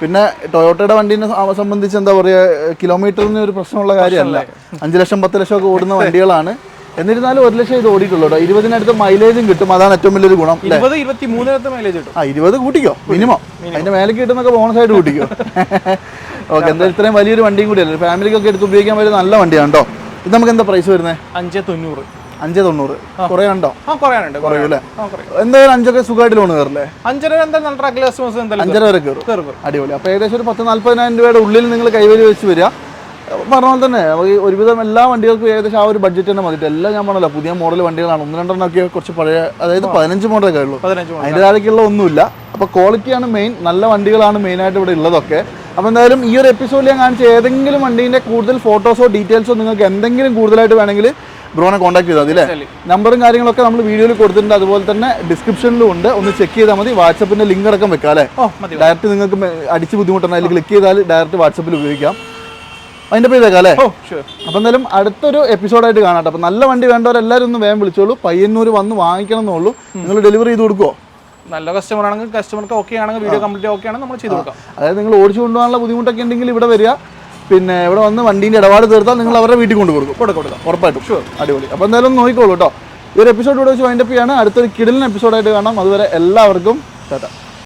പിന്നെ ടൊയോട്ടയുടെ വണ്ടീനെ സംബന്ധിച്ച് എന്താ പറയുക കിലോമീറ്ററിന് ഒരു പ്രശ്നമുള്ള കാര്യമല്ല. അഞ്ച് ലക്ഷം പത്ത് ലക്ഷം ഒക്കെ ഓടുന്ന വണ്ടികളാണ്. എന്നിരുന്നാലും ഒരു ലക്ഷം ഇത് ഓടിയിട്ടുള്ളൂ കേട്ടോ. ഇരുപതിനടുത്ത് മൈലേജും കിട്ടും. അതാണ് ഏറ്റവും വലിയൊരു ഗുണം ഇരുപത് ഇരുപത്തി മൈലേജ് കിട്ടും. ആ ഇരുപത് കൂട്ടിക്കോ മിനിമം അതിന്റെ മേലേക്ക് കിട്ടുന്നൊക്കെ ബോണസ് ആയിട്ട് കൂട്ടിക്കോ. ഓക്കെ എന്തായാലും ഇത്രയും വലിയൊരു വണ്ടിയും കൂടിയല്ലേ ഫാമിലിക്കൊക്കെ എടുത്ത് ഉപയോഗിക്കാൻ പറ്റിയ നല്ല വണ്ടിയാണ് കേട്ടോ. ഇത് നമുക്ക് എന്താ പ്രൈസ് വരുന്നത് അഞ്ച് തൊണ്ണൂറ്. അഞ്ച് തൊണ്ണൂറ്. കുറെ ഉണ്ടോ? ആ കുറയാനുണ്ട് കുറയും അല്ലേ? ആ കുറയും. എന്തായാലും അഞ്ചൊക്കെ സുഖമായിട്ട് ലോൺ കയറില്ലേ? അഞ്ചര അഞ്ചര വരെ കയറും. അടിപൊളി. അപ്പൊ ഏകദേശം ഒരു പത്ത് നാല്പതിനായിരം രൂപയുടെ ഉള്ളിൽ നിങ്ങൾ കൈവരി വെച്ച് വരിക. പറഞ്ഞ പോലെ തന്നെ ഈ ഒരുവിധം എല്ലാ വണ്ടികൾക്കും ഏകദേശം ആ ഒരു ബഡ്ജറ്റ് തന്നെ മതിട്ട്. എല്ലാം ഞാൻ പറഞ്ഞല്ലോ പുതിയ മോഡൽ വണ്ടികളാണ്. ഒന്ന് രണ്ടെണ്ണം ഒക്കെ കുറച്ച് പഴയ അതായത് പതിനഞ്ച് മോഡലൊക്കെ ഉള്ളൂ. അതിന്റെ താഴേക്കുള്ള ഒന്നുമില്ല. അപ്പോൾ ക്വാളിറ്റിയാണ് മെയിൻ നല്ല വണ്ടികളാണ് മെയിനായിട്ട് ഇവിടെ ഉള്ളതൊക്കെ. അപ്പോൾ എന്തായാലും ഈ ഒരു എപ്പിസോഡിൽ ഞാൻ കാണിച്ച ഏതെങ്കിലും വണ്ടീന്റെ കൂടുതൽ ഫോട്ടോസോ ഡീറ്റെയിൽസോ നിങ്ങൾക്ക് എന്തെങ്കിലും കൂടുതലായിട്ട് വേണമെങ്കിൽ ബ്രോനെ കോൺടാക്ട് ചെയ്താൽ മതി അല്ലേ? നമ്പറും കാര്യങ്ങളൊക്കെ നമ്മൾ വീഡിയോയിൽ കൊടുത്തിട്ടുണ്ട്. അതുപോലെ തന്നെ ഡിസ്ക്രിപ്ഷനിലും ഉണ്ട്. ഒന്ന് ചെക്ക് ചെയ്താൽ മതി. വാട്സപ്പിന്റെ ലിങ്ക് അടക്കം വെക്കാം അല്ലേ? ഡയറക്റ്റ് നിങ്ങൾക്ക് അടിച്ച് ബുദ്ധിമുട്ടണം അതിൽ ക്ലിക്ക് ചെയ്താൽ ഡയറക്റ്റ് വാട്സപ്പിൽ ഉപയോഗിക്കാം. അതിന്റെ പേര് ഇതേക്കാം അല്ലേ? അപ്പൊ എന്തായാലും അടുത്തൊരു എപ്പിസോഡായിട്ട് കാണാം അപ്പൊ നല്ല വണ്ടി വേണ്ടവരെല്ലാവരും ഒന്ന് വേഗം വിളിച്ചോളൂ. പയ്യന്നൂർ വന്ന് വാങ്ങിക്കണം എന്നുള്ളൂ നിങ്ങൾ ഡെലിവറി ചെയ്ത് കൊടുക്കുമോ നല്ല കസ്റ്റമർ ആണെങ്കിൽ കസ്റ്റമർക്ക് ഓക്കെ ആണെങ്കിൽ വീഡിയോ കംപ്ലീറ്റ് ഓക്കെ ആണെങ്കിൽ നമ്മൾ ചെയ്ത് കൊടുക്കാം. അതായത് നിങ്ങൾ ഓടിച്ചു കൊണ്ടുപോകാനുള്ള ബുദ്ധിമുട്ടൊക്കെ ഉണ്ടെങ്കിൽ ഇവിടെ വരിക. പിന്നെ ഇവിടെ വന്ന് വണ്ടീന്റെ ഇടപാട് തീർത്താൽ നിങ്ങൾ അവരുടെ വീട്ടിൽ കൊണ്ട് കൊടുക്കും. കൊടുക്കാം കൊടുക്കാം. ഉറപ്പായിട്ടും. ഷുവർ അടിപൊളി. അപ്പോൾ എന്തായാലും നോക്കിക്കോളൂ കേട്ടോ. ഈ ഒരു എപ്പിസോഡ് ഇവിടെ വെച്ച് വൈൻഡപ്പ് ചെയ്യാണ്. അടുത്തൊരു കിടിലൻ എപ്പിസോഡായിട്ട് കാണാം. അതുവരെ എല്ലാവർക്കും ടാറ്റ.